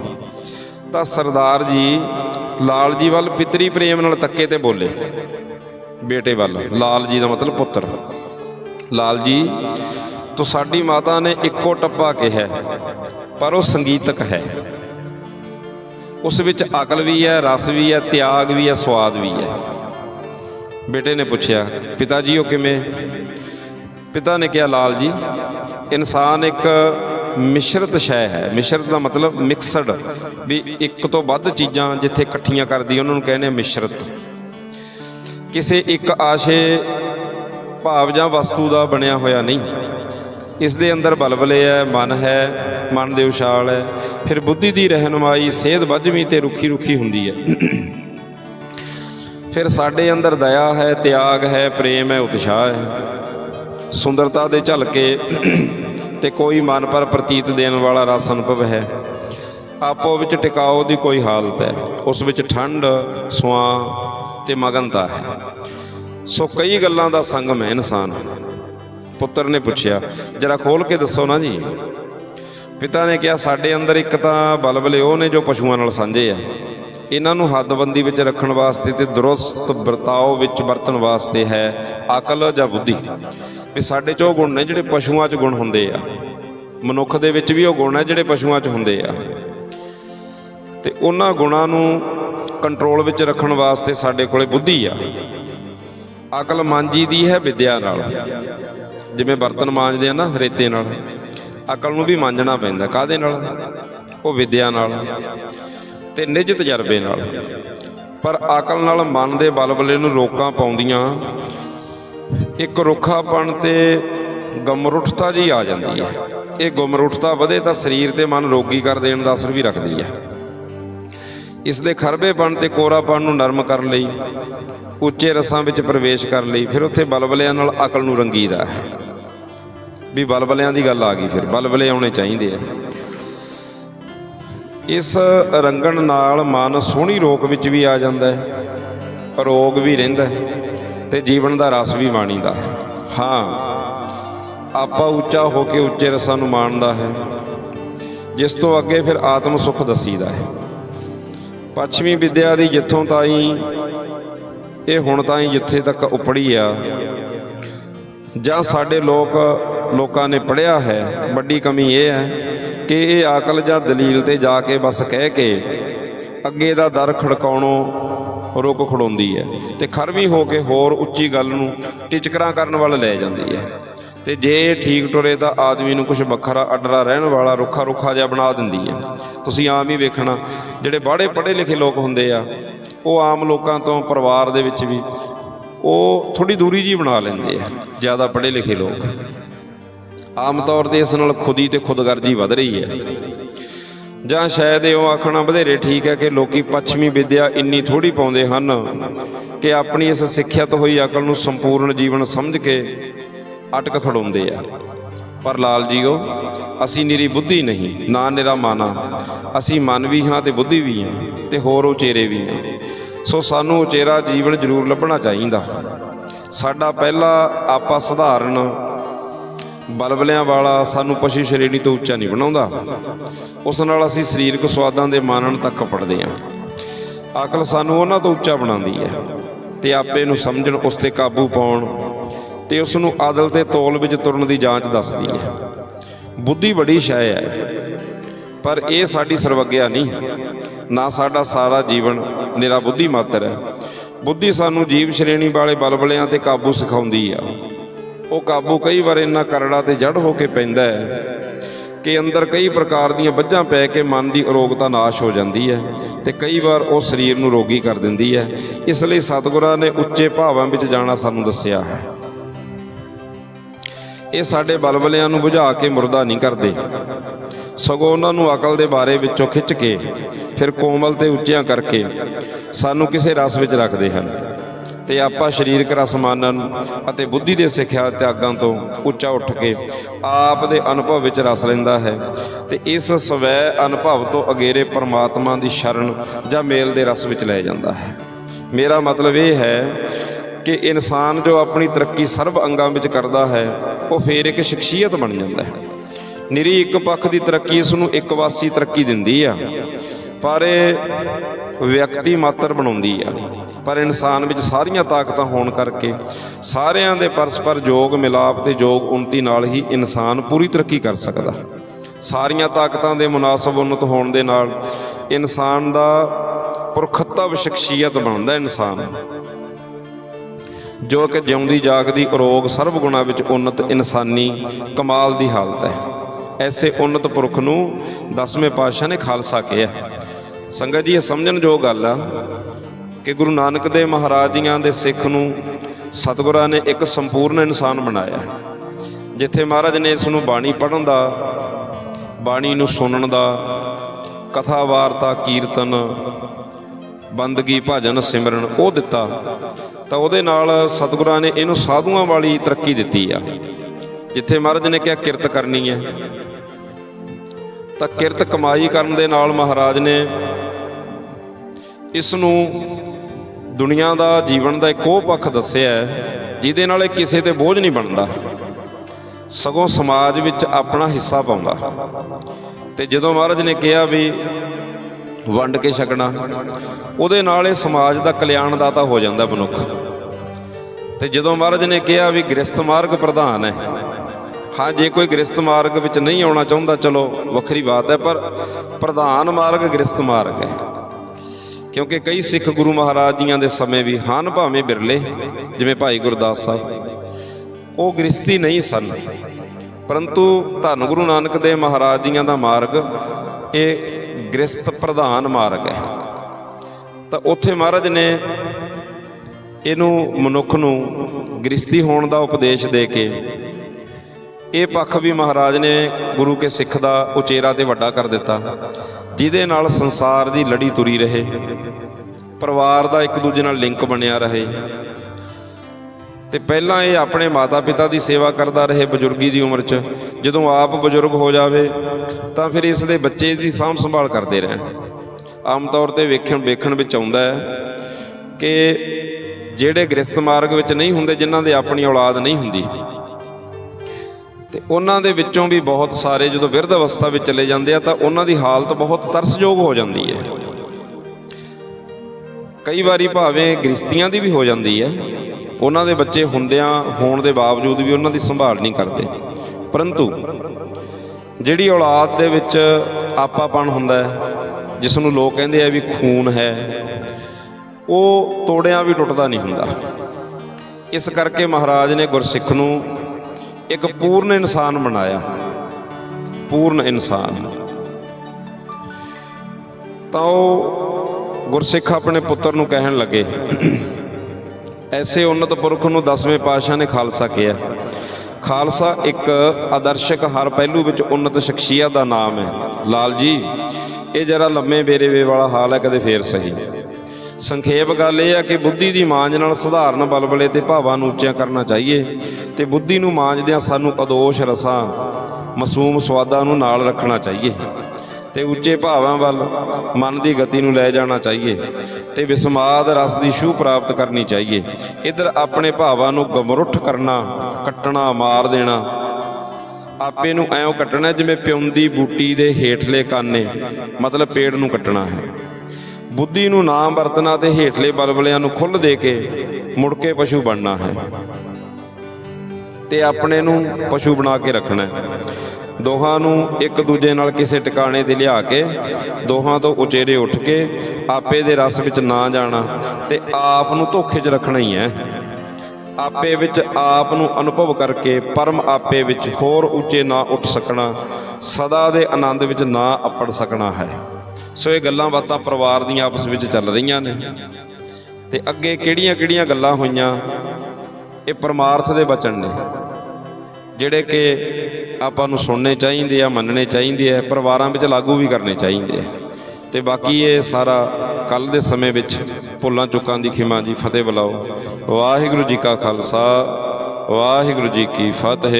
Speaker 1: ਤਾਂ ਸਰਦਾਰ ਜੀ ਲਾਲ ਜੀ ਵੱਲ ਪਿਤਰੀ ਪ੍ਰੇਮ ਨਾਲ ਤੱਕੇ ਤੇ ਬੋਲੇ। ਬੇਟੇ ਵੱਲ, ਲਾਲ ਜੀ ਦਾ ਮਤਲਬ ਪੁੱਤਰ। ਲਾਲ ਜੀ, ਤੋ ਸਾਡੀ ਮਾਤਾ ਨੇ ਇੱਕੋ ਟੱਪਾ ਕਿਹਾ ਪਰ ਉਹ ਸੰਗੀਤਕ ਹੈ। ਉਸ ਵਿੱਚ ਅਕਲ ਵੀ ਹੈ, ਰਸ ਵੀ ਹੈ, ਤਿਆਗ ਵੀ ਹੈ, ਸਵਾਦ ਵੀ ਹੈ। ਬੇਟੇ ਨੇ ਪੁੱਛਿਆ, ਪਿਤਾ ਜੀ ਉਹ ਕਿਵੇਂ? ਪਿਤਾ ਨੇ ਕਿਹਾ, ਲਾਲ ਜੀ, ਇਨਸਾਨ ਇੱਕ ਮਿਸ਼ਰਤ ਸ਼ੈ ਹੈ। ਮਿਸ਼ਰਤ ਦਾ ਮਤਲਬ ਮਿਕਸਡ ਵੀ ਇੱਕ ਤੋਂ ਵੱਧ ਚੀਜ਼ਾਂ ਜਿੱਥੇ ਇਕੱਠੀਆਂ ਕਰਦੀ, ਉਹਨਾਂ ਨੂੰ ਕਹਿੰਦੇ ਮਿਸ਼ਰਤ। ਕਿਸੇ ਇੱਕ ਆਸ਼ੇ, ਭਾਵ ਜਾਂ ਵਸਤੂ ਦਾ ਬਣਿਆ ਹੋਇਆ ਨਹੀਂ। ਇਸ ਦੇ ਅੰਦਰ ਬਲਬਲੇ ਹੈ, ਮਨ ਹੈ, ਮਨ ਦੇ ਉਛਾਲ ਹੈ। ਫਿਰ ਬੁੱਧੀ ਦੀ ਰਹਿਨਮਾਈ, ਸੇਧ ਵੱਜਵੀਂ ਤੇ ਰੁੱਖੀ ਰੁੱਖੀ ਹੁੰਦੀ ਹੈ। ਫਿਰ ਸਾਡੇ ਅੰਦਰ ਦਇਆ ਹੈ, ਤਿਆਗ ਹੈ, ਪ੍ਰੇਮ ਹੈ, ਉਤਸ਼ਾਹ ਹੈ। ਸੁੰਦਰਤਾ ਦੇ ਝਲਕੇ ਤੇ ਕੋਈ ਮਨ ਪਰ ਪ੍ਰਤੀਤ ਦੇਣ ਵਾਲਾ ਰਸ ਅਨੁਭਵ ਹੈ। ਆਪੋ ਵਿੱਚ ਟਿਕਾਓ ਦੀ ਕੋਈ ਹਾਲਤ ਹੈ। ਉਸ ਵਿੱਚ ਠੰਡ, ਸੁਆਂ ਤੇ ਮਗਨਤਾ ਹੈ। ਸੋ ਕਈ ਗੱਲਾਂ ਦਾ ਸੰਗਮ ਹੈ ਇਨਸਾਨ। ਪੁੱਤਰ ਨੇ ਪੁੱਛਿਆ, ਜਰਾ ਖੋਲ ਕੇ ਦੱਸੋ ਨਾ ਜੀ। ਪਿਤਾ ਨੇ ਕਿਹਾ, ਸਾਡੇ ਅੰਦਰ ਇੱਕ ਤਾਂ ਬਲਬਲੇ ਉਹ ਨੇ ਜੋ ਪਸ਼ੂਆਂ ਨਾਲ ਸਾਂਝੇ ਆ। ਇਹਨਾਂ ਨੂੰ ਹੱਦਬੰਦੀ ਵਿੱਚ ਰੱਖਣ ਵਾਸਤੇ ਤੇ ਦਰੁਸਤ ਵਰਤਾਓ ਵਿੱਚ ਵਰਤਣ ਵਾਸਤੇ ਹੈ ਅਕਲ ਜਾਂ ਬੁੱਧੀ। ਵੀ ਸਾਡੇ 'ਚ ਉਹ ਗੁਣ ਨੇ ਜਿਹੜੇ ਪਸ਼ੂਆਂ 'ਚ ਗੁਣ ਹੁੰਦੇ ਆ। ਮਨੁੱਖ ਦੇ ਵਿੱਚ ਵੀ ਉਹ ਗੁਣ ਹੈ ਜਿਹੜੇ ਪਸ਼ੂਆਂ 'ਚ ਹੁੰਦੇ ਆ। ਤੇ ਉਹਨਾਂ ਗੁਣਾਂ ਨੂੰ ਕੰਟਰੋਲ ਵਿੱਚ ਰੱਖਣ ਵਾਸਤੇ ਸਾਡੇ ਕੋਲੇ ਬੁੱਧੀ ਆ। ਅਕਲ ਮਾਂਜੀ ਦੀ ਹੈ ਵਿਦਿਆ ਨਾਲ। ਜਿਵੇਂ ਬਰਤਨ ਮਾਂਜਦੇ ਆ ਨਾ ਰੇਤੇ ਨਾਲ। ਅਕਲ ਨੂੰ ਵੀ ਮਾਂਜਣਾ ਪੈਂਦਾ। ਕਾਦੇ ਨਾਲ? ਉਹ ਵਿਦਿਆ ਨਾਲ। ਤੇ ਨਿਜ ਤਜਰਬੇ ਨਾਲ। ਪਰ ਅਕਲ ਨਾਲ ਮਨ ਦੇ ਬਲਬਲੇ ਨੂੰ ਰੋਕਾਂ ਪਾਉਂਦੀਆਂ ਇੱਕ ਰੁੱਖਾਪਣ ਤੇ ਗਮਰੁੱਠਤਾ ਜੀ ਆ ਜਾਂਦੀ ਹੈ। ਇਹ ਗਮਰੁੱਠਤਾ ਵਧੇ ਤਾਂ ਸਰੀਰ ਤੇ ਮਨ ਰੋਗੀ ਕਰ ਦੇਣ ਦਾ ਅਸਰ ਵੀ ਰੱਖਦੀ ਹੈ। ਇਸ ਦੇ ਖਰਬੇਪਣ ਤੇ ਕੋਰਾਪਣ ਨੂੰ ਨਰਮ ਕਰਨ ਲਈ, ਉੱਚੇ ਰਸਾਂ ਵਿੱਚ ਪ੍ਰਵੇਸ਼ ਕਰਨ ਲਈ, ਫਿਰ ਉੱਥੇ ਬਲਬਲਿਆਂ ਨਾਲ ਅਕਲ ਨੂੰ ਰੰਗੀਦਾ ਹੈ। ਵੀ ਬਲਬਲਿਆਂ ਦੀ ਗੱਲ ਆ ਗਈ ਫਿਰ, ਬਲਬਲੇ ਆਉਣੇ ਚਾਹੀਦੇ ਆ। ਇਸ ਰੰਗਣ ਨਾਲ ਮਨ ਸੋਹਣੀ ਰੋਕ ਵਿੱਚ ਵੀ ਆ ਜਾਂਦਾ ਹੈ, ਰੋਗ ਵੀ ਰਹਿੰਦਾ ਹੈ। ਤੇ ਜੀਵਨ ਦਾ ਰਸ ਵੀ ਮਾਣੀਦਾ। ਹੈ ਹਾਂ ਆਪਾ ਉੱਚਾ ਹੋ ਕੇ ਉੱਚੇ ਰਸਾਂ ਨੂੰ ਮਾਣਦਾ ਹੈ, ਜਿਸ ਤੋਂ ਅੱਗੇ ਫਿਰ ਆਤਮ ਸੁਖ ਦਸੀਦਾ ਹੈ। ਪੱਛਮੀ ਵਿਦਿਆ ਦੀ ਜਿੱਥੋਂ ਤਾਈ, ਇਹ ਹੁਣ ਤਾਈਂ ਜਿੱਥੇ ਤੱਕ ਉਪੜੀ ਆ, ਜਾਂ ਸਾਡੇ ਲੋਕ, ਲੋਕਾਂ ਨੇ ਪੜਿਆ ਹੈ, ਵੱਡੀ ਕਮੀ ਇਹ ਹੈ ਕਿ ਇਹ ਆਕਲ ਜਾਂ ਦਲੀਲ ਤੇ ਜਾ ਕੇ ਬਸ ਕਹਿ ਕੇ ਅੱਗੇ ਦਾ ਦਰ ਖੜਕਾਉਣੋਂ ਰੁਕ ਖੜਾਉਂਦੀ ਹੈ ਤੇ ਖਰਵੀ ਹੋ ਕੇ ਹੋਰ ਉੱਚੀ ਗੱਲ ਨੂੰ ਟਿਚਕਰਾਂ ਕਰਨ ਵੱਲ ਲੈ ਜਾਂਦੀ ਹੈ। ਤੇ ਜੇ ਠੀਕ ਟੁਰੇ ਤਾਂ ਆਦਮੀ ਨੂੰ ਕੁਝ ਵੱਖਰਾ ਅਡਰਾ ਰਹਿਣ ਵਾਲਾ ਰੁੱਖਾ ਰੁੱਖਾ ਜਿਹਾ ਬਣਾ ਦਿੰਦੀ ਹੈ। ਤੁਸੀਂ ਆਮ ਹੀ ਵੇਖਣਾ, ਜਿਹੜੇ ਬਾੜੇ ਪੜ੍ਹੇ ਲਿਖੇ ਲੋਕ ਹੁੰਦੇ ਆ, ਉਹ ਆਮ ਲੋਕਾਂ ਤੋਂ ਪਰਿਵਾਰ ਦੇ ਵਿੱਚ ਵੀ ਉਹ ਥੋੜੀ ਦੂਰੀ ਜੀ ਬਣਾ ਲੈਂਦੇ ਆ, ਜ਼ਿਆਦਾ ਪੜ੍ਹੇ ਲਿਖੇ ਲੋਕ। ਆਮ ਤੌਰ ਤੇ ਇਸ ਨਾਲ ਖੁਦੀ ਤੇ ਖੁਦਗਰਜੀ ਵੱਧ ਰਹੀ ਹੈ। ਜਾਂ ਸ਼ਾਇਦ ਇਹ ਉਹ ਆਖਣਾ ਵਧੇਰੇ ਠੀਕ ਹੈ ਕਿ ਲੋਕੀ ਪੱਛਮੀ ਵਿਦਿਆ ਇੰਨੀ ਥੋੜੀ ਪਾਉਂਦੇ ਹਨ ਕਿ ਆਪਣੀ ਇਸ ਸਿੱਖਿਅਤ ਹੋਈ ਅਕਲ ਨੂੰ ਸੰਪੂਰਨ ਜੀਵਨ ਸਮਝ ਕੇ ਅਟਕ ਖੜਾਉਂਦੇ ਆ। ਪਰ ਲਾਲ ਜੀਓ, ਅਸੀਂ ਨਿਰੀ ਬੁੱਧੀ ਨਹੀਂ, ਨਾ ਨਿਰਾ ਮਾਨਾ। ਅਸੀਂ ਮਨ ਵੀ ਹਾਂ ਤੇ ਬੁੱਧੀ ਵੀ ਹਾਂ ਤੇ ਹੋਰ ਉਚੇਰੇ ਵੀ ਹਾਂ। ਸੋ ਸਾਨੂੰ ਉਚੇਰਾ ਜੀਵਨ ਜ਼ਰੂਰ ਲੱਭਣਾ ਚਾਹੀਦਾ। ਸਾਡਾ ਪਹਿਲਾ ਆਪਾ ਸਧਾਰਨ ਬਲਬਲਿਆਂ ਵਾਲਾ ਸਾਨੂੰ ਪਸ਼ੂ ਸ਼੍ਰੇਣੀ ਤੋਂ ਉੱਚਾ ਨਹੀਂ ਬਣਾਉਂਦਾ। ਉਸ ਨਾਲ ਅਸੀਂ ਸਰੀਰਕ ਸਵਾਦਾਂ ਦੇ ਮਾਨਣ ਤੱਕ ਪੜਦੇ ਹਾਂ। ਅਕਲ ਸਾਨੂੰ ਉਹਨਾਂ ਤੋਂ ਉੱਚਾ ਬਣਾਉਂਦੀ ਹੈ। ਤੇ ਆਪੇ ਨੂੰ ਸਮਝਣ, ਉਸ ਤੇ ਕਾਬੂ ਪਾਉਣ ਤੇ ਉਸ ਨੂੰ ਆਦਲ ਤੇ ਤੋਲ ਵਿੱਚ ਤੁਰਨ ਦੀ ਜਾਂਚ ਦੱਸਦੀ ਹੈ। ਬੁੱਧੀ ਬੜੀ ਸ਼ੈ ਹੈ। ਪਰ ਇਹ ਸਾਡੀ ਸਰਵੱਗਿਆ ਨਹੀਂ। ਨਾ ਸਾਡਾ ਸਾਰਾ ਜੀਵਨ ਨਿਰਾ ਬੁੱਧੀ ਮਾਤਰ ਹੈ। ਬੁੱਧੀ ਸਾਨੂੰ ਜੀਵ ਸ਼੍ਰੇਣੀ ਵਾਲੇ ਬਲਬਲਿਆਂ ਤੇ ਕਾਬੂ ਸਿਖਾਉਂਦੀ ਆ। ਉਹ ਕਾਬੂ ਕਈ ਵਾਰ ਇੰਨਾ ਕਰੜਾ ਤੇ ਜੜ ਹੋ ਕੇ ਪੈਂਦਾ ਹੈ ਕਿ ਅੰਦਰ ਕਈ ਪ੍ਰਕਾਰ ਦੀਆਂ ਵੱਜਾਂ ਪੈ ਕੇ ਮਨ ਦੀ ਅਰੋਗਤਾ ਨਾਸ਼ ਹੋ ਜਾਂਦੀ ਹੈ ਤੇ ਕਈ ਵਾਰ ਉਹ ਸਰੀਰ ਨੂੰ ਰੋਗੀ ਕਰ ਦਿੰਦੀ ਹੈ। ਇਸ ਲਈ ਸਤਿਗੁਰਾਂ ਨੇ ਉੱਚੇ ਭਾਵਾਂ ਵਿੱਚ ਜਾਣਾ ਸਾਨੂੰ ਦੱਸਿਆ ਹੈ। ਇਹ ਸਾਡੇ ਬਲਬਲਿਆਂ ਨੂੰ ਬੁਝਾ ਕੇ ਮੁਰਦਾ ਨਹੀਂ ਕਰਦੇ। ਸਗੋਂ ਉਹਨਾਂ ਨੂੰ ਅਕਲ ਦੇ ਬਾਰੇ ਵਿੱਚੋਂ ਖਿੱਚ ਕੇ, ਫਿਰ ਕੋਮਲ ਤੇ ਉੱਚਿਆਂ ਕਰਕੇ ਸਾਨੂੰ ਕਿਸੇ ਰਸ ਵਿੱਚ ਰੱਖਦੇ ਹਨ। ਤੇ ਆਪਾਂ ਸਰੀਰਕ ਰਸਮਾਨਨ ਅਤੇ ਬੁੱਧੀ ਦੇ ਸਿੱਖਿਆ ਤਿਆਗਾਂ ਤੋਂ ਉੱਚਾ ਉੱਠ ਕੇ ਆਪ ਦੇ ਅਨੁਭਵ ਵਿੱਚ ਰਸ ਲੈਂਦਾ ਹੈ ਤੇ ਇਸ ਸਵੈ ਅਨੁਭਵ ਤੋਂ ਅਗੇਰੇ ਪਰਮਾਤਮਾ ਦੀ ਸ਼ਰਨ ਜਾਂ ਮੇਲ ਦੇ ਰਸ ਵਿੱਚ ਲੈ ਜਾਂਦਾ ਹੈ। ਮੇਰਾ ਮਤਲਬ ਇਹ ਹੈ ਕਿ ਇਨਸਾਨ ਜੋ ਆਪਣੀ ਤਰੱਕੀ ਸਰਬ ਅੰਗਾਂ ਵਿੱਚ ਕਰਦਾ ਹੈ, ਉਹ ਫੇਰ ਇੱਕ ਸ਼ਖਸੀਅਤ ਬਣ ਜਾਂਦਾ ਹੈ। ਨਿਰੀ ਇੱਕ ਪੱਖ ਦੀ ਤਰੱਕੀ ਇਸ ਨੂੰ ਇੱਕ ਵਾਸੀ ਤਰੱਕੀ ਦਿੰਦੀ ਆ, ਪਰ ਇਹ ਵਿਅਕਤੀ ਮਾਤਰ ਬਣਾਉਂਦੀ ਆ। ਪਰ ਇਨਸਾਨ ਵਿੱਚ ਸਾਰੀਆਂ ਤਾਕਤਾਂ ਹੋਣ ਕਰਕੇ ਸਾਰਿਆਂ ਦੇ ਪਰਸਪਰ ਜੋਗ ਮਿਲਾਪ ਤੇ ਜੋਗ ਉਨਤੀ ਨਾਲ ਹੀ ਇਨਸਾਨ ਪੂਰੀ ਤਰੱਕੀ ਕਰ ਸਕਦਾ। ਸਾਰੀਆਂ ਤਾਕਤਾਂ ਦੇ ਮੁਨਾਸਬ ਉਨਤ ਹੋਣ ਦੇ ਨਾਲ ਇਨਸਾਨ ਦਾ ਪੁਰਖਤਵ ਸ਼ਖਸੀਅਤ ਬਣਦਾ ਇਨਸਾਨ। ਜੋ ਕਿ ਜਿਉਂਦੀ ਜਾਗਦੀ ਅਰੋਗ ਸਰਬ ਗੁਣਾ ਵਿੱਚ ਉਨਤ ਇਨਸਾਨੀ ਕਮਾਲ ਦੀ ਹਾਲਤ ਹੈ। ਐਸੇ ਉਨਤ ਪੁਰਖ ਨੂੰ ਦਸਵੇਂ ਪਾਤਸ਼ਾਹ ਨੇ ਖਾਲਸਾ ਕਿਹਾ। ਸੰਗਤ ਜੀ, ਇਹ ਸਮਝਣ ਜੋ ਗੱਲ ਆ ਕਿ ਗੁਰੂ ਨਾਨਕ ਦੇਵ ਮਹਾਰਾਜ ਜੀਆਂ ਦੇ ਸਿੱਖ ਨੂੰ ਸਤਿਗੁਰਾਂ ਨੇ ਇੱਕ ਸੰਪੂਰਨ ਇਨਸਾਨ ਬਣਾਇਆ। ਜਿੱਥੇ ਮਹਾਰਾਜ ਨੇ ਇਸ ਨੂੰ ਬਾਣੀ ਪੜ੍ਹਨ ਦਾ, ਬਾਣੀ ਨੂੰ ਸੁਣਨ ਦਾ, ਕਥਾ ਵਾਰਤਾ, ਕੀਰਤਨ, ਬੰਦਗੀ, ਭਜਨ, ਸਿਮਰਨ ਉਹ ਦਿੱਤਾ, ਤਾਂ ਉਹਦੇ ਨਾਲ ਸਤਿਗੁਰਾਂ ਨੇ ਇਹਨੂੰ ਸਾਧੂਆਂ ਵਾਲੀ ਤਰੱਕੀ ਦਿੱਤੀ ਆ। ਜਿੱਥੇ ਮਹਾਰਾਜ ਨੇ ਕਿਹਾ, ਕਿਰਤ ਕਰਨੀ ਹੈ। ਤਾਂ ਕਿਰਤ ਕਮਾਈ ਕਰਨ ਦੇ ਨਾਲ ਮਹਾਰਾਜ ਨੇ ਇਸ ਨੂੰ ਦੁਨੀਆ ਦਾ ਜੀਵਨ ਦਾ ਇੱਕ ਉਹ ਪੱਖ ਦੱਸਿਆ ਹੈ, ਜਿਹਦੇ ਨਾਲ ਇਹ ਕਿਸੇ ਤੇ ਬੋਝ ਨਹੀਂ ਬਣਦਾ। ਸਗੋਂ ਸਮਾਜ ਵਿੱਚ ਆਪਣਾ ਹਿੱਸਾ ਪਾਉਂਦਾ। ਤੇ ਜਦੋਂ ਮਹਾਰਾਜ ਨੇ ਕਿਹਾ ਵੀ ਵੰਡ ਕੇ ਛਕਣਾ ਉਹਦੇ ਨਾਲ ਇਹ ਸਮਾਜ ਦਾ ਕਲਿਆਣ ਦਾਤਾ ਹੋ ਜਾਂਦਾ ਮਨੁੱਖ। ਤੇ ਜਦੋਂ ਮਹਾਰਾਜ ਨੇ ਕਿਹਾ ਵੀ ਗ੍ਰਸਥ ਮਾਰਗ ਪ੍ਰਧਾਨ ਹੈ ਹਾਂ ਜੇ ਕੋਈ ਗ੍ਰਸਥ ਮਾਰਗ ਵਿੱਚ ਨਹੀਂ ਆਉਣਾ ਚਾਹੁੰਦਾ ਚਲੋ ਵੱਖਰੀ ਬਾਤ ਹੈ ਪਰ ਪ੍ਰਧਾਨ ਮਾਰਗ ਗ੍ਰਸਥ ਮਾਰਗ ਹੈ। ਕਿਉਂਕਿ ਕਈ ਸਿੱਖ ਗੁਰੂ ਮਹਾਰਾਜ ਜੀਆਂ ਦੇ ਸਮੇਂ ਵੀ ਹਨ ਭਾਵੇਂ ਬਿਰਲੇ, ਜਿਵੇਂ ਭਾਈ ਗੁਰਦਾਸ ਸਾਹਿਬ, ਉਹ ਗ੍ਰਸਤੀ ਨਹੀਂ ਸਨ। ਪਰੰਤੂ ਧੰਨ ਗੁਰੂ ਨਾਨਕ ਦੇਵ ਮਹਾਰਾਜ ਜੀਆਂ ਦਾ ਮਾਰਗ, ਇਹ ਗ੍ਰਸਤ ਪ੍ਰਧਾਨ ਮਾਰਗ ਹੈ। ਤਾਂ ਉੱਥੇ ਮਹਾਰਾਜ ਨੇ ਇਹਨੂੰ ਮਨੁੱਖ ਨੂੰ ਗ੍ਰਸਤੀ ਹੋਣ ਦਾ ਉਪਦੇਸ਼ ਦੇ ਕੇ ਇਹ ਪੱਖ ਵੀ ਮਹਾਰਾਜ ਨੇ ਗੁਰੂ ਕੇ ਸਿੱਖ ਦਾ ਉਚੇਰਾ ਤੇ ਵੱਡਾ ਕਰ ਦਿੱਤਾ, ਜਿਹਦੇ ਨਾਲ ਸੰਸਾਰ ਦੀ ਲੜੀ ਤੁਰੀ ਰਹੇ, ਪਰਿਵਾਰ ਦਾ ਇੱਕ ਦੂਜੇ ਨਾਲ ਲਿੰਕ ਬਣਿਆ ਰਹੇ। ਤੇ ਪਹਿਲਾਂ ਇਹ ਆਪਣੇ ਮਾਤਾ-ਪਿਤਾ ਦੀ ਸੇਵਾ ਕਰਦਾ ਰਹੇ ਬਜ਼ੁਰਗੀ ਦੀ ਉਮਰ 'ਚ, ਜਦੋਂ ਆਪ ਬਜ਼ੁਰਗ ਹੋ ਜਾਵੇ, ਤਾਂ ਫਿਰ ਇਸ ਦੇ ਬੱਚੇ ਦੀ ਸਾਂਭ ਸੰਭਾਲ ਕਰਦੇ ਰਹਿਣ। ਆਮ ਤੌਰ ਤੇ ਵੇਖਣ ਵੇਖਣ ਵਿੱਚ ਆਉਂਦਾ ਹੈ ਕਿ ਜਿਹੜੇ ਗ੍ਰਸਥ ਮਾਰਗ ਵਿੱਚ ਨਹੀਂ ਹੁੰਦੇ, ਜਿਨ੍ਹਾਂ ਦੇ ਆਪਣੀ ਔਲਾਦ ਨਹੀਂ ਹੁੰਦੀ ਤੇ ਉਹਨਾਂ ਦੇ ਵਿੱਚੋਂ ਵੀ ਬਹੁਤ ਸਾਰੇ ਜਦੋਂ ਬਿਰਧ ਅਵਸਥਾ ਵਿੱਚ ਚਲੇ ਜਾਂਦੇ ਆ ਤਾਂ ਉਹਨਾਂ ਦੀ ਹਾਲਤ ਬਹੁਤ ਤਰਸਯੋਗ ਹੋ ਜਾਂਦੀ ਹੈ। ਕਈ ਵਾਰੀ ਭਾਵੇਂ ਗ੍ਰਸਤੀਆਂ ਦੀ ਵੀ ਹੋ ਜਾਂਦੀ ਹੈ। ਉਹਨਾਂ ਦੇ ਬੱਚੇ ਹੁੰਦਿਆਂ ਹੋਣ ਦੇ ਬਾਵਜੂਦ ਵੀ ਉਹਨਾਂ ਦੀ ਸੰਭਾਲ ਨਹੀਂ ਕਰਦੇ। ਪਰੰਤੂ ਜਿਹੜੀ ਔਲਾਦ ਦੇ ਵਿੱਚ ਆਪਾਪਣ ਹੁੰਦਾ ਹੈ ਜਿਸ ਨੂੰ ਲੋਕ ਕਹਿੰਦੇ ਆ ਵੀ ਖੂਨ ਹੈ, ਉਹ ਤੋੜਿਆਂ ਵੀ ਟੁੱਟਦਾ ਨਹੀਂ ਹੁੰਦਾ। ਇਸ ਕਰਕੇ ਮਹਾਰਾਜ ਨੇ ਗੁਰਸਿੱਖ ਨੂੰ ਇੱਕ ਪੂਰਨ ਇਨਸਾਨ ਬਣਾਇਆ। ਪੂਰਨ ਇਨਸਾਨ। ਤਾਂ ਉਹ ਗੁਰਸਿੱਖ ਆਪਣੇ ਪੁੱਤਰ ਨੂੰ ਕਹਿਣ ਲੱਗੇ, ਐਸੇ ਉਨਤ ਪੁਰਖ ਨੂੰ ਦਸਵੇਂ ਪਾਤਸ਼ਾਹ ਨੇ ਖਾਲਸਾ ਕਿਹਾ। ਖਾਲਸਾ ਇੱਕ ਆਦਰਸ਼ਕ ਹਰ ਪਹਿਲੂ ਵਿੱਚ ਉਨਤ ਸ਼ਖਸੀਅਤ ਦਾ ਨਾਮ ਹੈ। ਲਾਲ ਜੀ, ਇਹ ਜਰਾ ਲੰਮੇ ਬੇਰੇਵੇ ਵਾਲਾ ਹਾਲ ਹੈ, ਕਦੇ ਫੇਰ ਸਹੀ। ਸੰਖੇਪ ਗੱਲ ਇਹ ਹੈ ਕਿ ਬੁੱਧੀ ਦੀ ਮਾਂਜ ਨਾਲ ਸਧਾਰਨ ਬਲਬਲੇ ਤੇ ਭਾਵਾਂ ਨੂੰ ਉੱਚਿਆਂ ਕਰਨਾ ਚਾਹੀਏ ਤੇ ਬੁੱਧੀ ਨੂੰ ਮਾਂਜਦਿਆਂ ਸਾਨੂੰ ਅਦੋਸ਼ ਰਸਾਂ, ਮਾਸੂਮ ਸਵਾਦਾਂ ਨੂੰ ਨਾਲ ਰੱਖਣਾ ਚਾਹੀਏ ਤੇ ਉੱਚੇ ਭਾਵਾਂ ਵੱਲ ਮਨ ਦੀ ਗਤੀ ਨੂੰ ਲੈ ਜਾਣਾ ਚਾਹੀਏ ਤੇ ਵਿਸਮਾਦ ਰਸ ਦੀ ਛੂਹ ਪ੍ਰਾਪਤ ਕਰਨੀ ਚਾਹੀਏ। ਇਧਰ ਆਪਣੇ ਭਾਵਾਂ ਨੂੰ ਗਮਰੁੱਠ ਕਰਨਾ, ਕੱਟਣਾ, ਮਾਰ ਦੇਣਾ। ਆਪੇ ਨੂੰ ਐਂ ਕੱਟਣਾ ਜਿਵੇਂ ਪਿਉਂਦੀ ਬੂਟੀ ਦੇ ਹੇਠਲੇ ਕਾਨੇ ਮਤਲਬ ਪੇੜ ਨੂੰ ਕੱਟਣਾ ਹੈ। ਬੁੱਧੀ ਨੂੰ ਨਾਮ ਵਰਤਣਾ ਤੇ ਹੇਠਲੇ ਬਲਬਲਿਆਂ ਨੂੰ ਖੁੱਲ੍ਹ ਦੇ ਕੇ ਮੁੜ ਕੇ ਪਸ਼ੂ ਬਣਨਾ ਹੈ। ਤੇ ਆਪਣੇ ਨੂੰ ਪਸ਼ੂ ਬਣਾ ਕੇ ਰੱਖਣਾ ਹੈ। ਦੋਹਾਂ ਨੂੰ ਇੱਕ ਦੂਜੇ ਨਾਲ ਕਿਸੇ ਟਿਕਾਣੇ ਤੇ ਲਿਆ ਕੇ ਦੋਹਾਂ ਤੋਂ ਉਚੇਰੇ ਉੱਠ ਕੇ ਆਪੇ ਦੇ ਰਸ ਵਿੱਚ ਨਾ ਜਾਣਾ ਤੇ ਆਪ ਨੂੰ ਧੋਖੇ 'ਚ ਰੱਖਣਾ ਹੀ ਹੈ। ਆਪੇ ਵਿੱਚ ਆਪ ਨੂੰ ਅਨੁਭਵ ਕਰਕੇ ਪਰਮ ਆਪੇ ਵਿੱਚ ਹੋਰ ਉੱਚੇ ਨਾ ਉੱਠ ਸਕਣਾ, ਸਦਾ ਦੇ ਆਨੰਦ ਵਿੱਚ ਨਾ ਅਪੜ ਸਕਣਾ ਹੈ। ਸੋ ਇਹ ਗੱਲਾਂ ਬਾਤਾਂ ਪਰਿਵਾਰ ਦੀਆਂ ਆਪਸ ਵਿੱਚ ਚੱਲ ਰਹੀਆਂ ਨੇ। ਤੇ ਅੱਗੇ ਕਿਹੜੀਆਂ-ਕਿਹੜੀਆਂ ਗੱਲਾਂ ਹੋਈਆਂ, ਇਹ ਪਰਮਾਰਥ ਦੇ ਬਚਨ ਨੇ। ਜਿਹੜੇ ਕਿ ਆਪਾਂ ਨੂੰ ਸੁਣਨੇ ਚਾਹੀਦੇ ਆ, ਮੰਨਣੇ ਚਾਹੀਦੇ ਆ, ਪਰਿਵਾਰਾਂ ਵਿੱਚ ਲਾਗੂ ਵੀ ਕਰਨੇ ਚਾਹੀਦੇ ਆ। ਤੇ ਬਾਕੀ ਇਹ ਸਾਰਾ ਕੱਲ ਦੇ ਸਮੇਂ ਵਿੱਚ ਭੁੱਲਾਂ ਚੁੱਕਾਂ ਦੀ ਖਿਮਾ ਜੀ, ਫਤਿਹ ਬੁਲਾਓ। ਵਾਹਿਗੁਰੂ ਜੀ ਕਾ ਖਾਲਸਾ, ਵਾਹਿਗੁਰੂ ਜੀ ਕੀ ਫਤਿਹ।